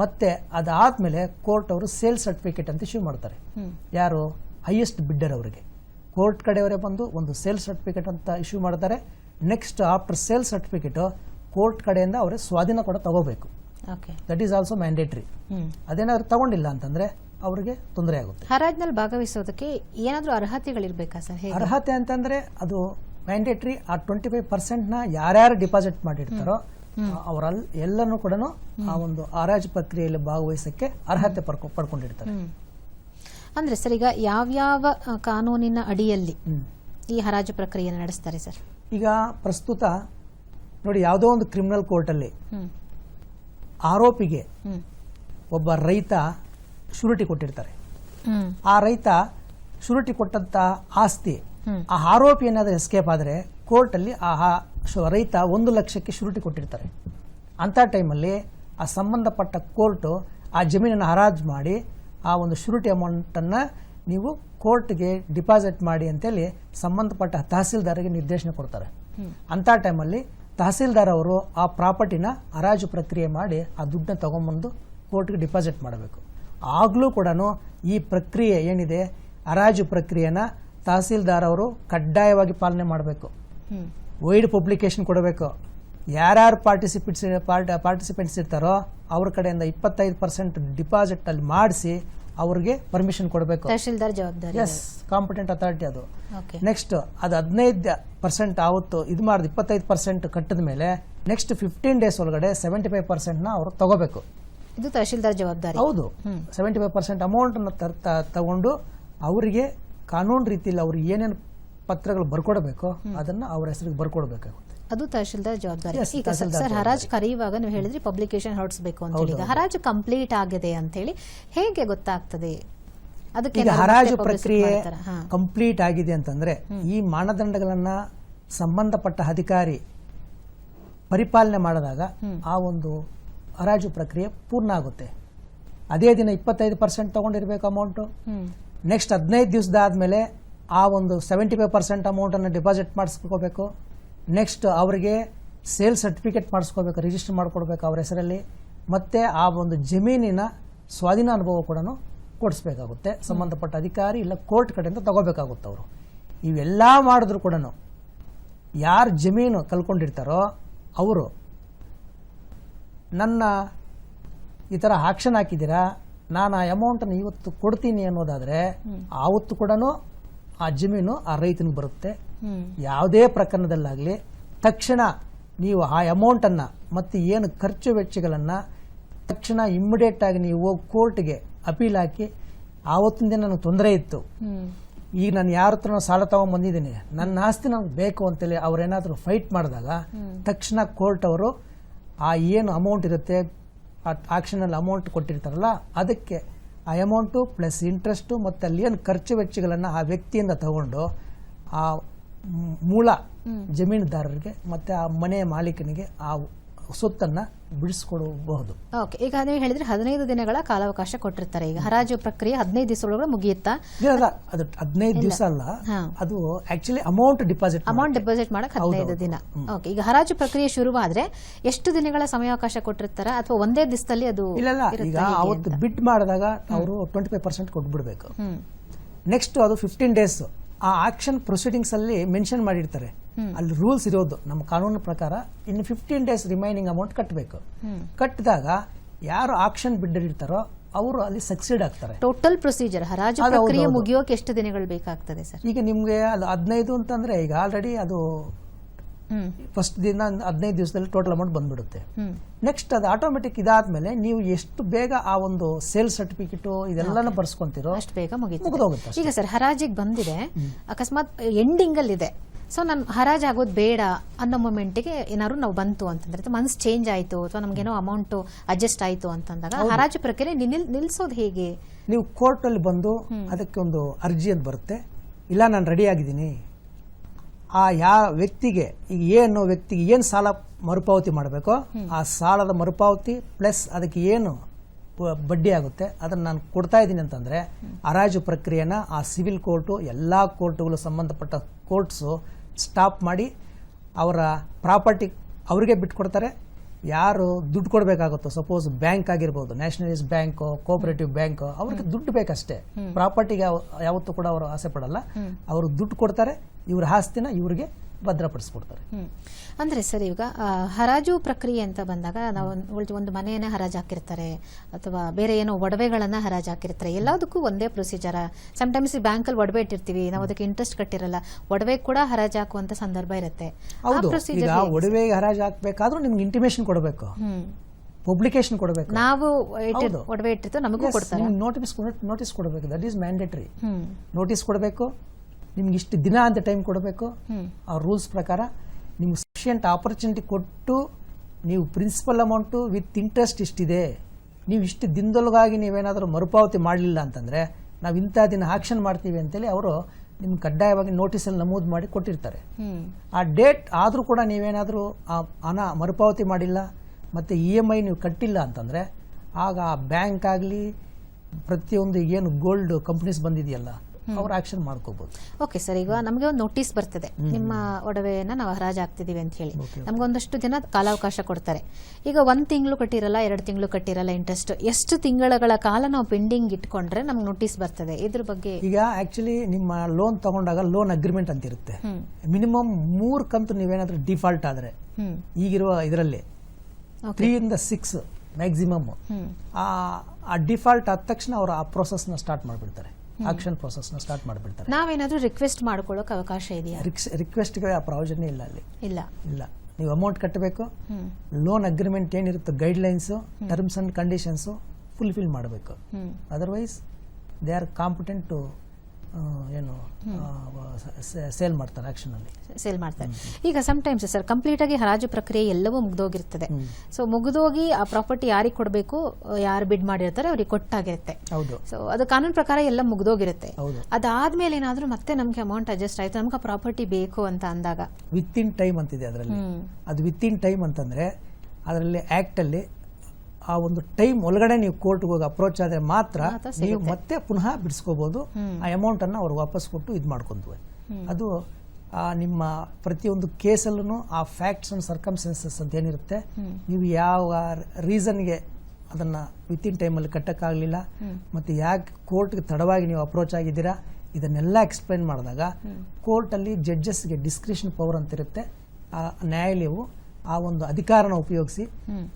ಮತ್ತೆ ಅದಾದಮೇಲೆ ಕೋರ್ಟ್ ಅವರು ಸೇಲ್ ಸರ್ಟಿಫಿಕೇಟ್ ಅಂತ ಇಶ್ಯೂ ಮಾಡ್ತಾರೆ. ಯಾರು? ಹೈಯೆಸ್ಟ್ ಬಿಡ್ಡರ್ ಅವರಿಗೆ. ಕೋರ್ಟ್ ಕಡೆಯವರೇ ಬಂದು ಒಂದು ಸೇಲ್ ಸರ್ಟಿಫಿಕೇಟ್ ಅಂತ ಇಶ್ಯೂ ಮಾಡ್ತಾರೆ. Next after sale certificate court ಕಡೆಯಿಂದ ಅವರೇ ಸ್ವಾಧೀನ ಕೂಡ ತಗೋಬೇಕು. Okay that is also mandatory ಅದೇನಾದ್ರೂ ತಗೊಂಡಿಲ್ಲ ಅಂತಂದ್ರೆ ಅವರಿಗೆ ತೊಂದರೆ ಆಗುತ್ತೆ. ಹರಾಜ್ನಲ್ಲಿ ಭಾಗವಹಿಸೋದಕ್ಕೆ ಏನಾದರೂ ಅರ್ಹತೆಗಳಿರ್ಬೇಕಾ ಸರ್? ಅರ್ಹತೆ ಅಂತಂದ್ರೆ ಅದು ಮ್ಯಾಂಡೇಟ್ರಿ ಆ ಟ್ವೆಂಟಿ ಫೈವ್ ಪರ್ಸೆಂಟ್ನ ಯಾರ್ಯಾರು ಡಿಪಾಸಿಟ್ ಮಾಡಿರ್ತಾರೋ ಅವರಲ್ಲಿ ಎಲ್ಲನೂ ಕೂಡ ಆ ಒಂದು ಹರಾಜು ಪ್ರಕ್ರಿಯೆಯಲ್ಲಿ ಭಾಗವಹಿಸಕ್ಕೆ ಅರ್ಹತೆ ಪಡ್ಕೊ ಪಡ್ಕೊಂಡಿರ್ತಾರೆ. ಅಂದರೆ ಸರ್ ಈಗ ಯಾವ್ಯಾವ ಕಾನೂನಿನ ಅಡಿಯಲ್ಲಿ ಈ ಹರಾಜು ಪ್ರಕ್ರಿಯೆಯನ್ನು ನಡೆಸ್ತಾರೆ ಸರ್? ಈಗ ಪ್ರಸ್ತುತ ನೋಡಿ ಯಾವುದೋ ಒಂದು ಕ್ರಿಮಿನಲ್ ಕೋರ್ಟಲ್ಲಿ ಆರೋಪಿಗೆ ಒಬ್ಬ ರೈತ ಶೂರಿಟಿ ಕೊಟ್ಟಿರ್ತಾರೆ. ಆ ರೈತ ಶುರುಟಿ ಕೊಟ್ಟಂತ ಆಸ್ತಿ ಆ ಆರೋಪಿ ಏನಾದರೂ ಎಸ್ಕೇಪ್ ಆದರೆ ಕೋರ್ಟಲ್ಲಿ ಆ ಆ- ರೈತ ಒಂದು ಲಕ್ಷಕ್ಕೆ ಶುರುಟಿ ಕೊಟ್ಟಿರ್ತಾರೆ. ಅಂಥ ಟೈಮಲ್ಲಿ ಆ ಸಂಬಂಧಪಟ್ಟ ಕೋರ್ಟು ಆ ಜಮೀನನ್ನು ಹರಾಜು ಮಾಡಿ ಆ ಒಂದು ಶುರುಟಿ ಅಮೌಂಟನ್ನು ನೀವು ಕೋರ್ಟ್ಗೆ ಡಿಪಾಸಿಟ್ ಮಾಡಿ ಅಂತೇಳಿ ಸಂಬಂಧಪಟ್ಟ ತಹಸೀಲ್ದಾರಿಗೆ ನಿರ್ದೇಶನ ಕೊಡ್ತಾರೆ. ಅಂಥ ಟೈಮಲ್ಲಿ ತಹಸೀಲ್ದಾರ್ ಅವರು ಆ ಪ್ರಾಪರ್ಟಿನ ಹರಾಜು ಪ್ರಕ್ರಿಯೆ ಮಾಡಿ ಆ ದುಡ್ಡನ್ನ ತಗೊಂಬಂದು ಕೋರ್ಟ್ಗೆ ಡಿಪಾಸಿಟ್ ಮಾಡಬೇಕು. ಆಗಲೂ ಕೂಡ ಈ ಪ್ರಕ್ರಿಯೆ ಏನಿದೆ ಹರಾಜು ಪ್ರಕ್ರಿಯೆನ ತಹಸೀಲ್ದಾರ್ ಅವರು ಕಡ್ಡಾಯವಾಗಿ ಪಾಲನೆ ಮಾಡಬೇಕು. ವೈಡ್ ಪಬ್ಲಿಕೇಶನ್ ಕೊಡಬೇಕು. ಯಾರ್ಯಾರು ಪಾರ್ಟಿಸಿಪೇಟ್ಸ್ ಪಾರ್ಟಿಸಿಪೆಂಟ್ಸ್ ಇರ್ತಾರೋ ಅವ್ರ ಕಡೆಯಿಂದ ಇಪ್ಪತ್ತೈದು ಪರ್ಸೆಂಟ್ ಡಿಪಾಸಿಟ್ ಅಲ್ಲಿ ಮಾಡಿಸಿ ಅವ್ರಿಗೆ ಪರ್ಮಿಷನ್ ಕೊಡಬೇಕು. ತಹಶೀಲ್ದಾರ್ ಜವಾಬ್ದಾರಿ ಎಸ್ ಕಾಂಪಿಟೆಂಟ್ ಅಥಾರಿಟಿ ಅದು. ನೆಕ್ಸ್ಟ್ ಅದು ಹದಿನೈದು ಪರ್ಸೆಂಟ್ ಆವತ್ತು ಇದು ಮಾಡಿದ ಇಪ್ಪತ್ತೈದು ಪರ್ಸೆಂಟ್ ಕಟ್ಟಿದ ಮೇಲೆ ನೆಕ್ಸ್ಟ್ ಫಿಫ್ಟೀನ್ ಡೇಸ್ ಒಳಗಡೆ ಸೆವೆಂಟಿ ಫೈವ್ ಪರ್ಸೆಂಟ್ನ ಅವರು ತಗೋಬೇಕು. ಇದು ತಹಶೀಲ್ದಾರ್ ಜವಾಬ್ದಾರಿ. ಹೌದು. ಸೆವೆಂಟಿ ಫೈವ್ ಪರ್ಸೆಂಟ್ ಅಮೌಂಟನ್ನು ತಗೊಂಡು ಅವರಿಗೆ ಕಾನೂನು ರೀತಿಯಲ್ಲಿ ಅವ್ರಿಗೆ ಏನೇನು ಪತ್ರಗಳು ಬರ್ಕೊಡ್ಬೇಕು ಅದನ್ನು ಅವ್ರ ಹೆಸರಿಗೆ ಬರ್ಕೊಡ್ಬೇಕಾಗುತ್ತೆ. ಅದು ತಹಶೀಲ್ದಾರ್ ಜವಾಬ್ದಾರಿ. ಈಗ ಸರ್ ಹರಾಜ್ ಕರೆಯುವಾಗ ನೀವು ಹೇಳಿದ್ರಿ ಪಬ್ಲಿಕೇಶನ್ ಹೊರಡಿಸಬೇಕು ಅಂತ ಹೇಳಿ. ಹರಾಜು ಕಂಪ್ಲೀಟ್ ಆಗಿದೆ ಅಂತ ಹೇಳಿ ಹೇಗೆ ಗೊತ್ತಾಗ್ತದೆ? ಅದಕ್ಕೆ ಹರಾಜು ಪ್ರಕ್ರಿಯೆ ಕಂಪ್ಲೀಟ್ ಆಗಿದೆ ಅಂತಂದ್ರೆ ಈ ಮಾನದಂಡಗಳನ್ನ ಸಂಬಂಧಪಟ್ಟ ಅಧಿಕಾರಿ ಪರಿಪಾಲನೆ ಮಾಡಿದಾಗ ಆ ಒಂದು ಹರಾಜು ಪ್ರಕ್ರಿಯೆ ಪೂರ್ಣ ಆಗುತ್ತೆ ಅದೇ ದಿನ ಇಪ್ಪತ್ತೈದು ಪರ್ಸೆಂಟ್ ತೊಗೊಂಡಿರ್ಬೇಕು ಅಮೌಂಟು ನೆಕ್ಸ್ಟ್ ಹದಿನೈದು ದಿವಸದಾದ್ಮೇಲೆ ಆ ಒಂದು ಸೆವೆಂಟಿ ಫೈವ್ ಪರ್ಸೆಂಟ್ ಅಮೌಂಟನ್ನು ಡಿಪಾಸಿಟ್ ಮಾಡಿಸ್ಕೋಬೇಕು. ನೆಕ್ಸ್ಟ್ ಅವರಿಗೆ ಸೇಲ್ ಸರ್ಟಿಫಿಕೇಟ್ ಮಾಡಿಸ್ಕೋಬೇಕು ರಿಜಿಸ್ಟರ್ ಮಾಡಿಕೊಡ್ಬೇಕು ಅವ್ರ ಹೆಸರಲ್ಲಿ. ಮತ್ತೆ ಆ ಒಂದು ಜಮೀನಿನ ಸ್ವಾಧೀನ ಅನುಭವ ಕೂಡ ಕೊಡಿಸ್ಬೇಕಾಗುತ್ತೆ. ಸಂಬಂಧಪಟ್ಟ ಅಧಿಕಾರಿ ಇಲ್ಲ ಕೋರ್ಟ್ ಕಡೆಯಿಂದ ತಗೋಬೇಕಾಗುತ್ತೆ ಅವರು. ಇವೆಲ್ಲ ಮಾಡಿದ್ರು ಕೂಡ ಯಾರು ಜಮೀನು ಕಲ್ಕೊಂಡಿರ್ತಾರೋ ಅವರು ನನ್ನ ಈ ಥರ ಆಕ್ಷನ್ ಹಾಕಿದ್ದೀರಾ? ನಾನು ಆ ಅಮೌಂಟನ್ನು ಇವತ್ತು ಕೊಡ್ತೀನಿ ಅನ್ನೋದಾದರೆ ಆವತ್ತು ಕೂಡ ಆ ಜಮೀನು ಆ ರೈತನಿಗೆ ಬರುತ್ತೆ. ಯಾವುದೇ ಪ್ರಕರಣದಲ್ಲಾಗಲಿ ತಕ್ಷಣ ನೀವು ಆ ಅಮೌಂಟನ್ನು ಮತ್ತು ಏನು ಖರ್ಚು ವೆಚ್ಚಗಳನ್ನು ತಕ್ಷಣ ಇಮ್ಮಿಡಿಯೇಟ್ ಆಗಿ ನೀವು ಹೋಗಿ ಕೋರ್ಟ್ಗೆ ಅಪೀಲ್ ಹಾಕಿ ಆವತ್ತಿನ ದಿನ ನನಗೆ ತೊಂದರೆ ಇತ್ತು. ಈಗ ನಾನು ಯಾರ ಹತ್ರ ಸಾಲ ತಗೊಂಡ್ ಬಂದಿದ್ದೀನಿ. ನನ್ನ ಆಸ್ತಿ ನನಗೆ ಬೇಕು ಅಂತೇಳಿ ಅವ್ರೇನಾದರೂ ಫೈಟ್ ಮಾಡಿದಾಗ ತಕ್ಷಣ ಕೋರ್ಟ್ ಅವರು ಆ ಏನು ಅಮೌಂಟ್ ಇರುತ್ತೆ ಆ ಆಕ್ಷನಲ್ಲಿ ಅಮೌಂಟ್ ಕೊಟ್ಟಿರ್ತಾರಲ್ಲ ಅದಕ್ಕೆ ಆ ಅಮೌಂಟು ಪ್ಲಸ್ ಇಂಟ್ರೆಸ್ಟು ಮತ್ತು ಅಲ್ಲಿ ಏನು ಖರ್ಚು ವೆಚ್ಚಗಳನ್ನು ಆ ವ್ಯಕ್ತಿಯಿಂದ ತಗೊಂಡು ಆ ಮೂಲ ಜಮೀನುದಾರರಿಗೆ ಮತ್ತು ಆ ಮನೆಯ ಮಾಲೀಕನಿಗೆ ಆ ಸೊತ್ತನ್ನು ಬಿಡಿಸ್ಕೊಡಬಹುದು. ಓಕೆ ಈಗ ನೀವು ಹೇಳಿದ್ರೆ ಹದಿನೈದು ದಿನಗಳ ಕಾಲಾವಕಾಶ ಕೊಟ್ಟಿರ್ತಾರೆ. ಈಗ ಹರಾಜು ಪ್ರಕ್ರಿಯೆ ಹದಿನೈದು ದಿವಸದೊಳಗೆ ಮುಗಿಯುತ್ತಾ? ಇಲ್ಲ ಅದು ಹದಿನೈದು ದಿವಸ ಅಲ್ಲ. ಅದು actually amount deposit amount deposit ಮಾಡಕ್ ಹದಿನೈದು ದಿನ. ಓಕೆ ಈಗ ಹರಾಜು ಪ್ರಕ್ರಿಯೆ ಶುರುವಾದ್ರೆ ಎಷ್ಟು ದಿನಗಳ ಸಮಯಾವಕಾಶ ಕೊಟ್ಟಿರ್ತಾರ? ಅಥವಾ ಒಂದೇ ದಿವಸದಲ್ಲಿ ಅದು ಇಲ್ಲ ಈಗ ಅವತ್ತು ಬಿಟ್ ಮಾಡಿದಾಗ ಅವರು ಟ್ವೆಂಟಿ ಫೈವ್ ಪರ್ಸೆಂಟ್ ಕೊಟ್ಬಿಡ್ಬೇಕು ನೆಕ್ಸ್ಟ್ ಅದು ಫಿಫ್ಟೀನ್ ಡೇಸ್ ಆ ಆಕ್ಷನ್ ಪ್ರೊಸೀಡಿಂಗ್ಸ್ ಅಲ್ಲಿ ಮೆನ್ಷನ್ ಮಾಡಿರ್ತಾರೆ. ಅಲ್ಲಿ ರೂಲ್ಸ್ ಇರೋದು. ನಮ್ಮ ಕಾನೂನು ಪ್ರಕಾರ ಇನ್ನು ಫಿಫ್ಟೀನ್ ಡೇಸ್ ರಿಮೈನಿಂಗ್ ಅಮೌಂಟ್ ಕಟ್ಟಬೇಕು ಕಟ್ಟಿದಾಗ ಯಾರು ಆಕ್ಷನ್ ಬಿಡ್ಡರ್ ಇರ್ತಾರೋ ಅವರು ಅಲ್ಲಿ ಸಕ್ಸೀಡ್ ಆಗ್ತಾರೆ. ಟೋಟಲ್ ಪ್ರೊಸೀಜರ್ ಹರಾಜು ಪ್ರಕ್ರಿಯೆ ಮುಗಿಯೋಕೆ ಎಷ್ಟು ದಿನಗಳು ಬೇಕಾಗ್ತದೆ ಸರ್? ಈಗ ನಿಮ್ಗೆ ಅದು ಹದಿನೈದು ಅಂತಂದ್ರೆ ಈಗ ಆಲ್ರೆಡಿ ಅದು ಫಸ್ಟ್ ದಿನ ಹದಿನೈದು ದಿವಸದಲ್ಲಿ ಟೋಟಲ್ ಅಮೌಂಟ್ ಬಂದ್ಬಿಡುತ್ತೆ. ನೆಕ್ಸ್ಟ್ ಅದು ಆಟೋಮೆಟಿಕ್ ಇದಾದ್ಮೇಲೆ ನೀವು ಎಷ್ಟು ಬೇಗ ಆ ಒಂದು ಸೇಲ್ ಸರ್ಟಿಫಿಕೇಟ್ ಇದೆಲ್ಲಾನು ಬರ್ಸ್ಕೊಂತೀರೋ ಅಷ್ಟು ಬೇಗ ಮುಗಿತು ಈಗ ಸರ್ ಹರಾಜಿಗೆ ಬಂದಿದೆ. ಅಕಸ್ಮಾತ್ ಎಂಡಿಂಗ್ ಅಲ್ಲಿ ಇದೆ ಸೊ ನಾನು ಹರಾಜ್ ಆಗೋದು ಬೇಡ ಅನ್ನೋ ಮೂಮೆಂಟಿಗೆ ಏನಾದ್ರು ನಾವು ಬಂತು ಅಂತಂದ್ರೆ ಮನ್ಸು ಚೇಂಜ್ ಆಯ್ತು ಅಥವಾ ನಮ್ಗೇನೋ ಅಮೌಂಟ್ ಅಡ್ಜಸ್ಟ್ ಆಯ್ತು ಅಂತಂದಾಗ ಹರಾಜು ಪ್ರಕ್ರಿಯೆ ನಿಲ್ ನಿಲ್ಸೋದು ಹೇಗೆ? ನೀವು ಕೋರ್ಟಲ್ಲಿ ಬಂದು ಅದಕ್ಕೆ ಒಂದು ಅರ್ಜಿ ಅಂತ ಬರುತ್ತೆ. ಇಲ್ಲ ನಾನು ರೆಡಿ ಆಗಿದ್ದೀನಿ. ಆ ಯಾವ ವ್ಯಕ್ತಿಗೆ ಈಗ ಎ ಅನ್ನೋ ವ್ಯಕ್ತಿಗೆ ಏನು ಸಾಲ ಮರುಪಾವತಿ ಮಾಡಬೇಕೋ ಆ ಸಾಲದ ಮರುಪಾವತಿ ಪ್ಲಸ್ ಅದಕ್ಕೆ ಏನು ಬಡ್ಡಿ ಆಗುತ್ತೆ ಅದನ್ನು ನಾನು ಕೊಡ್ತಾ ಇದ್ದೀನಿ ಅಂತಂದರೆ ಹರಾಜು ಪ್ರಕ್ರಿಯೆನ ಆ ಸಿವಿಲ್ ಕೋರ್ಟು ಎಲ್ಲ ಕೋರ್ಟುಗಳು ಸಂಬಂಧಪಟ್ಟ ಕೋರ್ಟ್ಸು ಸ್ಟಾಪ್ ಮಾಡಿ ಅವರ ಪ್ರಾಪರ್ಟಿ ಅವರಿಗೆ ಬಿಟ್ಕೊಡ್ತಾರೆ. ಯಾರು ದುಡ್ಡು ಕೊಡಬೇಕಾಗುತ್ತೋ ಸಪೋಸ್ ಬ್ಯಾಂಕ್ ಆಗಿರ್ಬೋದು ನ್ಯಾಷನಲೈಸ್ ಬ್ಯಾಂಕು ಕೋಆಪರೇಟಿವ್ ಬ್ಯಾಂಕು ಅವ್ರಿಗೆ ದುಡ್ಡು ಬೇಕಷ್ಟೇ. ಪ್ರಾಪರ್ಟಿಗೆ ಯಾವತ್ತೂ ಕೂಡ ಅವರು ಆಸೆ ಪಡಲ್ಲ. ಅವರು ದುಡ್ಡು ಕೊಡ್ತಾರೆ ಇವ್ರ ಆಸ್ತಿನ ಇವ್ರಿಗೆ ಭದ್ರಪಡಿಸ್ಕೊಡ್ತಾರೆ ಹ್ಮ್. ಅಂದ್ರೆ ಸರ್ ಈಗ ಹರಾಜು ಪ್ರಕ್ರಿಯೆ ಅಂತ ಬಂದಾಗ ನಾವು ಒಂದು- ಮನೆಯನ್ನ ಹರಾಜು ಹಾಕಿರ್ತಾರೆ ಅಥವಾ ಬೇರೆ ಏನೋ ಒಡವೆಗಳನ್ನ ಹರಾಜು ಹಾಕಿರ್ತಾರೆ ಎಲ್ಲದಕ್ಕೂ ಒಂದೇ ಪ್ರೊಸೀಜರ್ ಸಮಟೈಮ್ಸ್ ಬ್ಯಾಂಕಲ್ಲಿ ಒಡವೆ ಇಟ್ಟಿರ್ತೀವಿ ನಾವು ಅದಕ್ಕೆ ಇಂಟ್ರೆಸ್ಟ್ ಕಟ್ಟಿರಲ್ಲ ಒಡವೆ ಕೂಡ ಹರಾಜು ಹಾಕುವಂತ ಸಂದರ್ಭ ಇರುತ್ತೆ. ಒಡವೆ ಈಗ ಒಡವೆಗೆ ಹರಾಜು ಹಾಕ್ಬೇಕಾದ್ರೂ ನಿಮ್ಗೆ ಇಂಟಿಮೇಷನ್ ಕೊಡಬೇಕು. ಪಬ್ಲಿಕೇಶನ್ ಕೊಡಬೇಕು. ನಾವು. ಒಡವೆ ಇಟ್ಟಿರ್ತೀವಿ ನಮಗೂ ಕೊಡ್ತಾರೆ. ನೋಟಿಸ್ ನೋಟಿಸ್ ಕೊಡಬೇಕು ದಟ್ ಈಸ್ ಮ್ಯಾಂಡೇಟರಿ ನೋಟಿಸ್ ಕೊಡಬೇಕು ನಿಮ್ಗೆ ಇಷ್ಟು ದಿನ ಅಂತ ಟೈಮ್ ಕೊಡಬೇಕು. ಆ ರೂಲ್ಸ್ ಪ್ರಕಾರ ನಿಮ್ಗೆ ಸಫಿಷಿಯಂಟ್ ಆಪರ್ಚುನಿಟಿ ಕೊಟ್ಟು ನೀವು ಪ್ರಿನ್ಸಿಪಲ್ ಅಮೌಂಟು ವಿತ್ ಇಂಟ್ರೆಸ್ಟ್ ಇಷ್ಟಿದೆ. ನೀವು ಇಷ್ಟು ದಿನದೊಳಗಾಗಿ ನೀವೇನಾದರೂ ಮರುಪಾವತಿ ಮಾಡಲಿಲ್ಲ ಅಂತಂದರೆ ನಾವು ಇಂಥ ದಿನ ಆಕ್ಷನ್ ಮಾಡ್ತೀವಿ ಅಂತೇಳಿ ಅವರು ನಿಮ್ಗೆ ಕಡ್ಡಾಯವಾಗಿ ನೋಟಿಸಲ್ಲಿ ನಮೂದು ಮಾಡಿ ಕೊಟ್ಟಿರ್ತಾರೆ. ಆ ಡೇಟ್ ಆದರೂ ಕೂಡ ನೀವೇನಾದರೂ ಆ ಹಣ ಮರುಪಾವತಿ ಮಾಡಿಲ್ಲ ಮತ್ತು ಇ ಎಂ ಐ ನೀವು ಕಟ್ಟಿಲ್ಲ ಅಂತಂದರೆ ಆಗ ಆ ಬ್ಯಾಂಕ್ ಆಗಲಿ ಪ್ರತಿಯೊಂದು ಏನು ಗೋಲ್ಡ್ ಕಂಪ್ನೀಸ್ ಬಂದಿದೆಯಲ್ಲ ಅವ್ರು ಆಕ್ಷನ್ ಮಾಡ್ಕೋಬಹುದು ಓಕೆ ಸರ್ ಈಗ ನಮಗೆ ಒಂದು ನೋಟಿಸ್ ಬರ್ತದೆ. ನಿಮ್ಮ ಒಡವೆಯನ್ನ ನಾವು ಹರಾಜು ಹಾಕ್ತಿದೀವಿ ಅಂತ ಹೇಳಿ. ನಮ್ಗೊಂದಷ್ಟು ದಿನ ಕಾಲಾವಕಾಶ ಕೊಡ್ತಾರೆ. ಈಗ ಒಂದ್ ತಿಂಗಳು ಕಟ್ಟಿರಲ್ಲ ಎರಡು ತಿಂಗಳು ಕಟ್ಟಿರಲ್ಲ ಇಂಟ್ರೆಸ್ಟ್ ಎಷ್ಟು ತಿಂಗಳ ಕಾಲ ನಾವು ಪೆಂಡಿಂಗ್ ಇಟ್ಕೊಂಡ್ರೆ ನಮ್ಗೆ ನೋಟಿಸ್ ಬರ್ತದೆ. ಇದ್ರ ಬಗ್ಗೆ ಈಗ ಆಕ್ಚುಲಿ ನಿಮ್ಮ ಲೋನ್ ತಗೊಂಡಾಗ ಲೋನ್ ಅಗ್ರಿಮೆಂಟ್ ಅಂತ ಇರುತ್ತೆ. ಮಿನಿಮಮ್ ಮೂರ್ ಕಂತು ನೀವೇನಾದ್ರೂ ಡಿಫಾಲ್ಟ್ ಆದ್ರೆ ಈಗಿರುವ ಇದರಲ್ಲಿ ಓಕೆ ತ್ರೀ ಇಂದ ಸಿಕ್ಸ್ ಮ್ಯಾಕ್ಸಿಮಮ್ ಆ ಡಿಫಾಲ್ಟ್ ಆದ ತಕ್ಷಣ ಅವರು ಆ ಪ್ರೊಸೆಸ್ನ ಸ್ಟಾರ್ಟ್ ಮಾಡಿಬಿಡ್ತಾರೆ. ಆಕ್ಷನ್ ಪ್ರೊಸೆಸ್ನ ಸ್ಟಾರ್ಟ್ ಮಾಡಿಬಿಡ್ತಾರೆ. ನಾವೇನಾದರೂ ರಿಕ್ವೆಸ್ಟ್ ಮಾಡ್ಕೊಳ್ಳೋಕೆ ಅವಕಾಶ ಇದೆಯಾ? ರಿಕ್ವೆಸ್ಟ್ಗೆ ಆ ಪ್ರಾವಿಷನ್ ಇಲ್ಲ ಅಲ್ಲಿ. ಇಲ್ಲ. ಇಲ್ಲ. ನೀವು ಅಮೌಂಟ್ ಕಟ್ಟಬೇಕು loan agreement ಏನಿರುತ್ತೋ guidelines terms and conditions fulfil ಮಾಡಬೇಕು. Otherwise they are competent to ಏನು ಸೇಲ್ ಮಾಡ್ತಾರೆ ಆ್ಯಕ್ಷನಲ್ಲಿ ಸೇಲ್ ಮಾಡ್ತಾರೆ. ಈಗ ಸಮಟೈಮ್ಸ್ ಸರ್ ಕಂಪ್ಲೀಟ್ ಆಗಿ ಹರಾಜು ಪ್ರಕ್ರಿಯೆ ಎಲ್ಲವೂ ಮುಗ್ದೋಗಿರ್ತದೆ. ಸೊ ಮುಗಿದೋಗಿ ಆ ಪ್ರಾಪರ್ಟಿ ಯಾರಿಗೆ ಕೊಡಬೇಕು ಯಾರು ಬಿಡ್ ಮಾಡಿರ್ತಾರೆ ಅವ್ರಿಗೆ ಕೊಟ್ಟಾಗಿರುತ್ತೆ. ಹೌದು. ಸೊ ಅದು ಕಾನೂನು ಪ್ರಕಾರ ಎಲ್ಲ ಮುಗಿದೋಗಿರುತ್ತೆ. ಹೌದು. ಅದಾದ್ಮೇಲೆ ಏನಾದರೂ ಮತ್ತೆ ನಮಗೆ ಅಮೌಂಟ್ ಅಡ್ಜಸ್ಟ್ ಆಯ್ತು ನಮ್ಗೆ ಪ್ರಾಪರ್ಟಿ ಬೇಕು ಅಂತ ಅಂದಾಗ? ವಿತ್ ಇನ್ ಟೈಮ್ ಅಂತಿದೆ ಅದರಲ್ಲಿ. ಅದು ವಿತ್ ಇನ್ ಟೈಮ್ ಅಂತಂದ್ರೆ ಅದರಲ್ಲಿ ಆ್ಯಕ್ಟಲ್ಲಿ ಆ ಒಂದು ಟೈಮ್ ಒಳಗಡೆ ನೀವು ಕೋರ್ಟ್ಗೆ ಹೋಗಿ ಅಪ್ರೋಚ್ ಆದರೆ ಮಾತ್ರ ನೀವು ಮತ್ತೆ ಪುನಃ ಬಿಡಿಸ್ಕೋಬೋದು. ಆ ಅಮೌಂಟನ್ನು ಅವ್ರಿಗೆ ವಾಪಸ್ ಕೊಟ್ಟು ಇದು ಮಾಡ್ಕೊಂತೀವಿ ಅದು ಆ ನಿಮ್ಮ ಪ್ರತಿಯೊಂದು ಕೇಸಲ್ಲೂ ಆ ಫ್ಯಾಕ್ಟ್ಸ್ ಅಂಡ್ ಸರ್ಕಮ್ಸ್ಟೆನ್ಸಸ್ ಅಂತ ಏನಿರುತ್ತೆ. ನೀವು ಯಾವ ರೀಸನ್ಗೆ ಅದನ್ನು ವಿತ್ ಇನ್ ಟೈಮಲ್ಲಿ ಕಟ್ಟಕ್ಕಾಗಲಿಲ್ಲ. ಮತ್ತೆ ಮತ್ತು ಯಾಕೆ ಕೋರ್ಟ್ಗೆ ತಡವಾಗಿ ನೀವು ಅಪ್ರೋಚ್ ಆಗಿದ್ದೀರಾ? ಇದನ್ನೆಲ್ಲ ಎಕ್ಸ್ಪ್ಲೈನ್ ಮಾಡಿದಾಗ ಕೋರ್ಟಲ್ಲಿ ಜಡ್ಜಸ್ಗೆ ಡಿಸ್ಕ್ರಿಷನ್ ಪವರ್ ಅಂತಿರುತ್ತೆ ಆ ನ್ಯಾಯಾಲಯವು ಆ ಒಂದು ಅಧಿಕಾರನ ಉಪಯೋಗಿಸಿ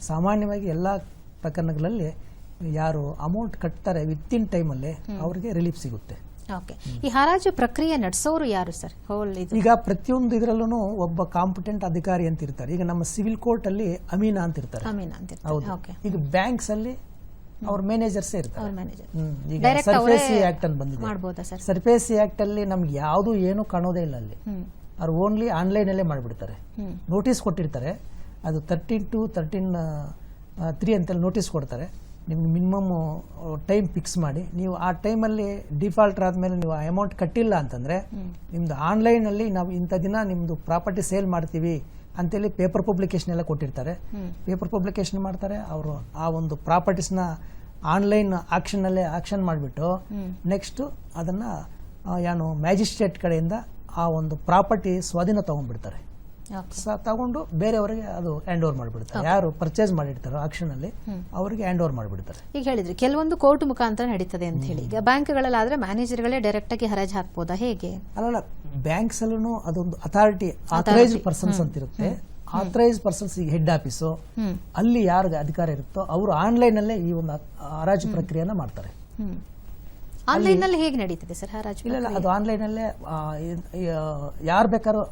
ಸಾಮಾನ್ಯವಾಗಿ ಎಲ್ಲ ಪ್ರಕರಣಗಳಲ್ಲಿ ಯಾರು ಅಮೌಂಟ್ ಕಟ್ತಾರೆ ವಿತಿನ್ ಟೈಮಲ್ಲಿ ಅವ್ರಿಗೆ ರಿಲೀಫ್ ಸಿಗುತ್ತೆ. ಓಕೆ ಈ ಹರಾಜು ಪ್ರಕ್ರಿಯೆ ನಡೆಸೋರು ಯಾರು ಸರ್ ಹೋಲ್ ಇದು. ಈಗ ಪ್ರತಿಯೊಂದು ಇದರಲ್ಲೂ ಒಬ್ಬ ಕಾಂಪಿಟೆಂಟ್ ಅಧಿಕಾರಿ ಅಂತ ಇರ್ತಾರೆ. ಈಗ ನಮ್ಮ ಸಿವಿಲ್ ಕೋರ್ಟ್ ಅಲ್ಲಿ ಅಮೀನಾ ಅಂತ ಇರ್ತಾರೆ. ಅಮೀನಾ ಅಂತ ಹೌದು. ಓಕೆ ಈಗ ಬ್ಯಾಂಕ್ಸ್ ಅಲ್ಲಿ ಅವ್ರ ಮ್ಯಾನೇಜರ್ಸೇ ಇರ್ತಾರೆ. ಈಗ ಸರ್ಫೇಸಿ ಆಕ್ಟ್ ಅಂತ ಬಂದಿದೆ. ಸರ್ಫೇಸಿ ಆಕ್ಟ್ ಅಲ್ಲಿ ನಮ್ಗೆ ಯಾವುದು ಏನು ಕಾಣೋದೇ ಇಲ್ಲ ಅಲ್ಲಿ. ಅವ್ರು ಓನ್ಲಿ ಆನ್ಲೈನ್ ಅಲ್ಲೇ ಮಾಡಿಬಿಡ್ತಾರೆ. ನೋಟಿಸ್ ಕೊಟ್ಟಿರ್ತಾರೆ. ಅದು ತರ್ಟೀನ್ ಟು ತರ್ಟೀನ್ ತ್ರೀ ಅಂತೇಳಿ ನೋಟಿಸ್ ಕೊಡ್ತಾರೆ. ನಿಮ್ಗೆ ಮಿನಿಮಮ್ ಟೈಮ್ ಫಿಕ್ಸ್ ಮಾಡಿ. ನೀವು ಆ ಟೈಮಲ್ಲಿ ಡಿಫಾಲ್ಟರ್ ಆದಮೇಲೆ ನೀವು ಅಮೌಂಟ್ ಕಟ್ಟಿಲ್ಲ ಅಂತಂದರೆ ನಿಮ್ದು ಆನ್ಲೈನಲ್ಲಿ ನಾವು ಇಂಥ ದಿನ ನಿಮ್ಮದು ಪ್ರಾಪರ್ಟಿ ಸೇಲ್ ಮಾಡ್ತೀವಿ ಅಂತೇಳಿ ಪೇಪರ್ ಪಬ್ಲಿಕೇಶನ್ ಎಲ್ಲ ಕೊಟ್ಟಿರ್ತಾರೆ. ಪೇಪರ್ ಪಬ್ಲಿಕೇಶನ್ ಮಾಡ್ತಾರೆ. ಅವರು ಆ ಒಂದು ಪ್ರಾಪರ್ಟೀಸ್ನ ಆನ್ಲೈನ್ ಆಕ್ಷನ್ನಲ್ಲೇ ಆಕ್ಷನ್ ಮಾಡಿಬಿಟ್ಟು. ನೆಕ್ಸ್ಟು ಅದನ್ನು ಏನು ಮ್ಯಾಜಿಸ್ಟ್ರೇಟ್ ಕಡೆಯಿಂದ ಆ ಒಂದು ಪ್ರಾಪರ್ಟಿ ಸ್ವಾಧೀನ ತೊಗೊಂಡ್ಬಿಡ್ತಾರೆ. ತಗೊಂಡು ಬೇರೆಯವರಿಗೆ ಅದು ಹ್ಯಾಂಡ್ ಓವರ್ ಮಾಡಿಬಿಡ್ತಾರೆ. ಯಾರು ಪರ್ಚೇಸ್ ಮಾಡಿರ್ತಾರೋ ಆಕ್ಷನ್ ಅಲ್ಲಿ ಅವರಿಗೆ ಹ್ಯಾಂಡ್ ಓವರ್ ಮಾಡಿಬಿಡ್ತಾರೆ. ಈಗ ಹೇಳಿದ್ರೆ ಕೆಲವೊಂದು ಕೋರ್ಟ್ ಮುಖಾಂತರ ನಡೀತದೆ ಅಂತ ಹೇಳಿ. ಈಗ ಬ್ಯಾಂಕ್ಗಳಲ್ಲಾದ್ರೆ ಮ್ಯಾನೇಜರ್ಗಳೇ ಡೈರೆಕ್ಟ್ ಆಗಿ ಹರಾಜು ಹಾಕ್ಬೋದಾ ಹೇಗೆ? ಅಲ್ಲ ಬ್ಯಾಂಕ್ಸ್ ಅಲ್ಲೂ ಅದೊಂದು ಅಥಾರಿಟಿ ಆಥರೈಸ್ ಪರ್ಸನ್ಸ್ ಅಂತ ಇರುತ್ತೆ ಆಥರೈಸ್ ಪರ್ಸನ್ಸ್ ಈಗ ಹೆಡ್ ಆಫೀಸು ಅಲ್ಲಿ ಯಾರಿಗೆ ಅಧಿಕಾರ ಇರುತ್ತೋ ಅವರು ಆನ್ಲೈನ್ ಅಲ್ಲೇ ಈ ಒಂದು ಹರಾಜು ಪ್ರಕ್ರಿಯೆನ ಮಾಡ್ತಾರೆ. ಆನ್ಲೈನ್ ಅಲ್ಲಿ ಹೇಗೆ ನಡೀತದೆ ಸರ್ ಹರಾಜು ಇಲ್ಲ ಅದು ಅದು ಆನ್ಲೈನಲ್ಲೇ ಯಾರು ಬೇಕಾದ್ರೂ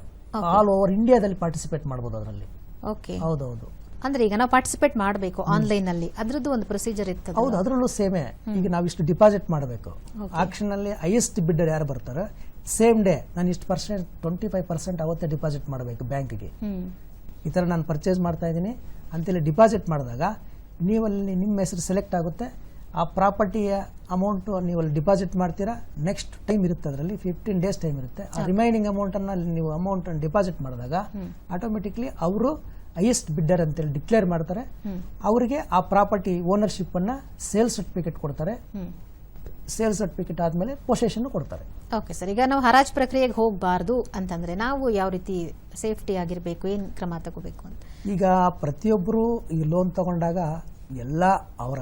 ಆಲ್ ಓವರ್ ಇಂಡಿಯಾದಲ್ಲಿ ಪಾರ್ಟಿಸಿಪೇಟ್ ಮಾಡ್ಬೋದು ಅದರಲ್ಲಿ. ಓಕೆ ಹೌದೌದು. ಅಂದ್ರೆ ಈಗ ನಾವು ಪಾರ್ಟಿಸಿಪೇಟ್ ಮಾಡಬೇಕು ಆನ್ಲೈನ್ ಅಲ್ಲಿ. ಅದ್ರದ್ದು ಒಂದು ಪ್ರೊಸೀಜರ್ ಇತ್ತು ಹೌದು ಅದರಲ್ಲೂ ಸೇಮೇ ಈಗ ನಾವು ಇಷ್ಟು ಡಿಪಾಸಿಟ್ ಮಾಡಬೇಕು. ಆಕ್ಷನ್ ಅಲ್ಲಿ ಹೈಯೆಸ್ಟ್ ಬಿಡ್ಡರ್ ಯಾರು ಬರ್ತಾರೆ? ಸೇಮ್ ಡೇ ನಾನು ಇಷ್ಟು ಪರ್ಸೆಂಟ್ ಟ್ವೆಂಟಿ ಫೈವ್ ಪರ್ಸೆಂಟ್ ಅವತ್ತೇ ಡಿಪಾಸಿಟ್ ಮಾಡಬೇಕು ಬ್ಯಾಂಕ್ಗೆ. ಈ ತರ ನಾನು ಪರ್ಚೇಸ್ ಮಾಡ್ತಾ ಇದ್ದೀನಿ. ಅಂತೇಳಿ ಡಿಪಾಸಿಟ್ ಮಾಡಿದಾಗ ನೀವಲ್ಲಿ ನಿಮ್ಮ ಹೆಸರು ಸೆಲೆಕ್ಟ್ ಆಗುತ್ತೆ. ಆ ಪ್ರಾಪರ್ಟಿಯ ಅಮೌಂಟು ನೀವು ಅಲ್ಲಿ ಡಿಪಾಸಿಟ್ ಮಾಡ್ತೀರಾ? ನೆಕ್ಸ್ಟ್ ಟೈಮ್ ಇರುತ್ತೆ ಅದರಲ್ಲಿ ಫಿಫ್ಟೀನ್ ಡೇಸ್ ಟೈಮ್ ಇರುತ್ತೆ. ಆ ರಿಮೈನಿಂಗ್ ಅಮೌಂಟನ್ನು ಅಲ್ಲಿ ನೀವು ಅಮೌಂಟ್ ಡಿಪಾಸಿಟ್ ಮಾಡಿದಾಗ ಆಟೋಮೆಟಿಕ್ಲಿ ಅವರು ಹೈಯೆಸ್ಟ್ ಬಿಡ್ಡರ್ ಅಂತೇಳಿ ಡಿಕ್ಲೇರ್ ಮಾಡ್ತಾರೆ. ಅವರಿಗೆ ಆ ಪ್ರಾಪರ್ಟಿ ಓನರ್ಶಿಪ್ಪನ್ನು ಸೇಲ್ ಸರ್ಟಿಫಿಕೇಟ್ ಕೊಡ್ತಾರೆ. ಸೇಲ್ ಸರ್ಟಿಫಿಕೇಟ್ ಆದಮೇಲೆ ಪೊಸೆಷನ್ ಕೊಡ್ತಾರೆ. ಓಕೆ ಸರ್ ಈಗ ನಾವು ಹರಾಜ್ ಪ್ರಕ್ರಿಯೆಗೆ ಹೋಗಬಾರ್ದು ಅಂತಂದ್ರೆ ನಾವು ಯಾವ ರೀತಿ ಸೇಫ್ಟಿ ಆಗಿರಬೇಕು ಏನ್ ಕ್ರಮ ತಗೋಬೇಕು ಅಂತ? ಈಗ ಪ್ರತಿಯೊಬ್ಬರು ಈ ಲೋನ್ ತಗೊಂಡಾಗ ಎಲ್ಲ ಅವರ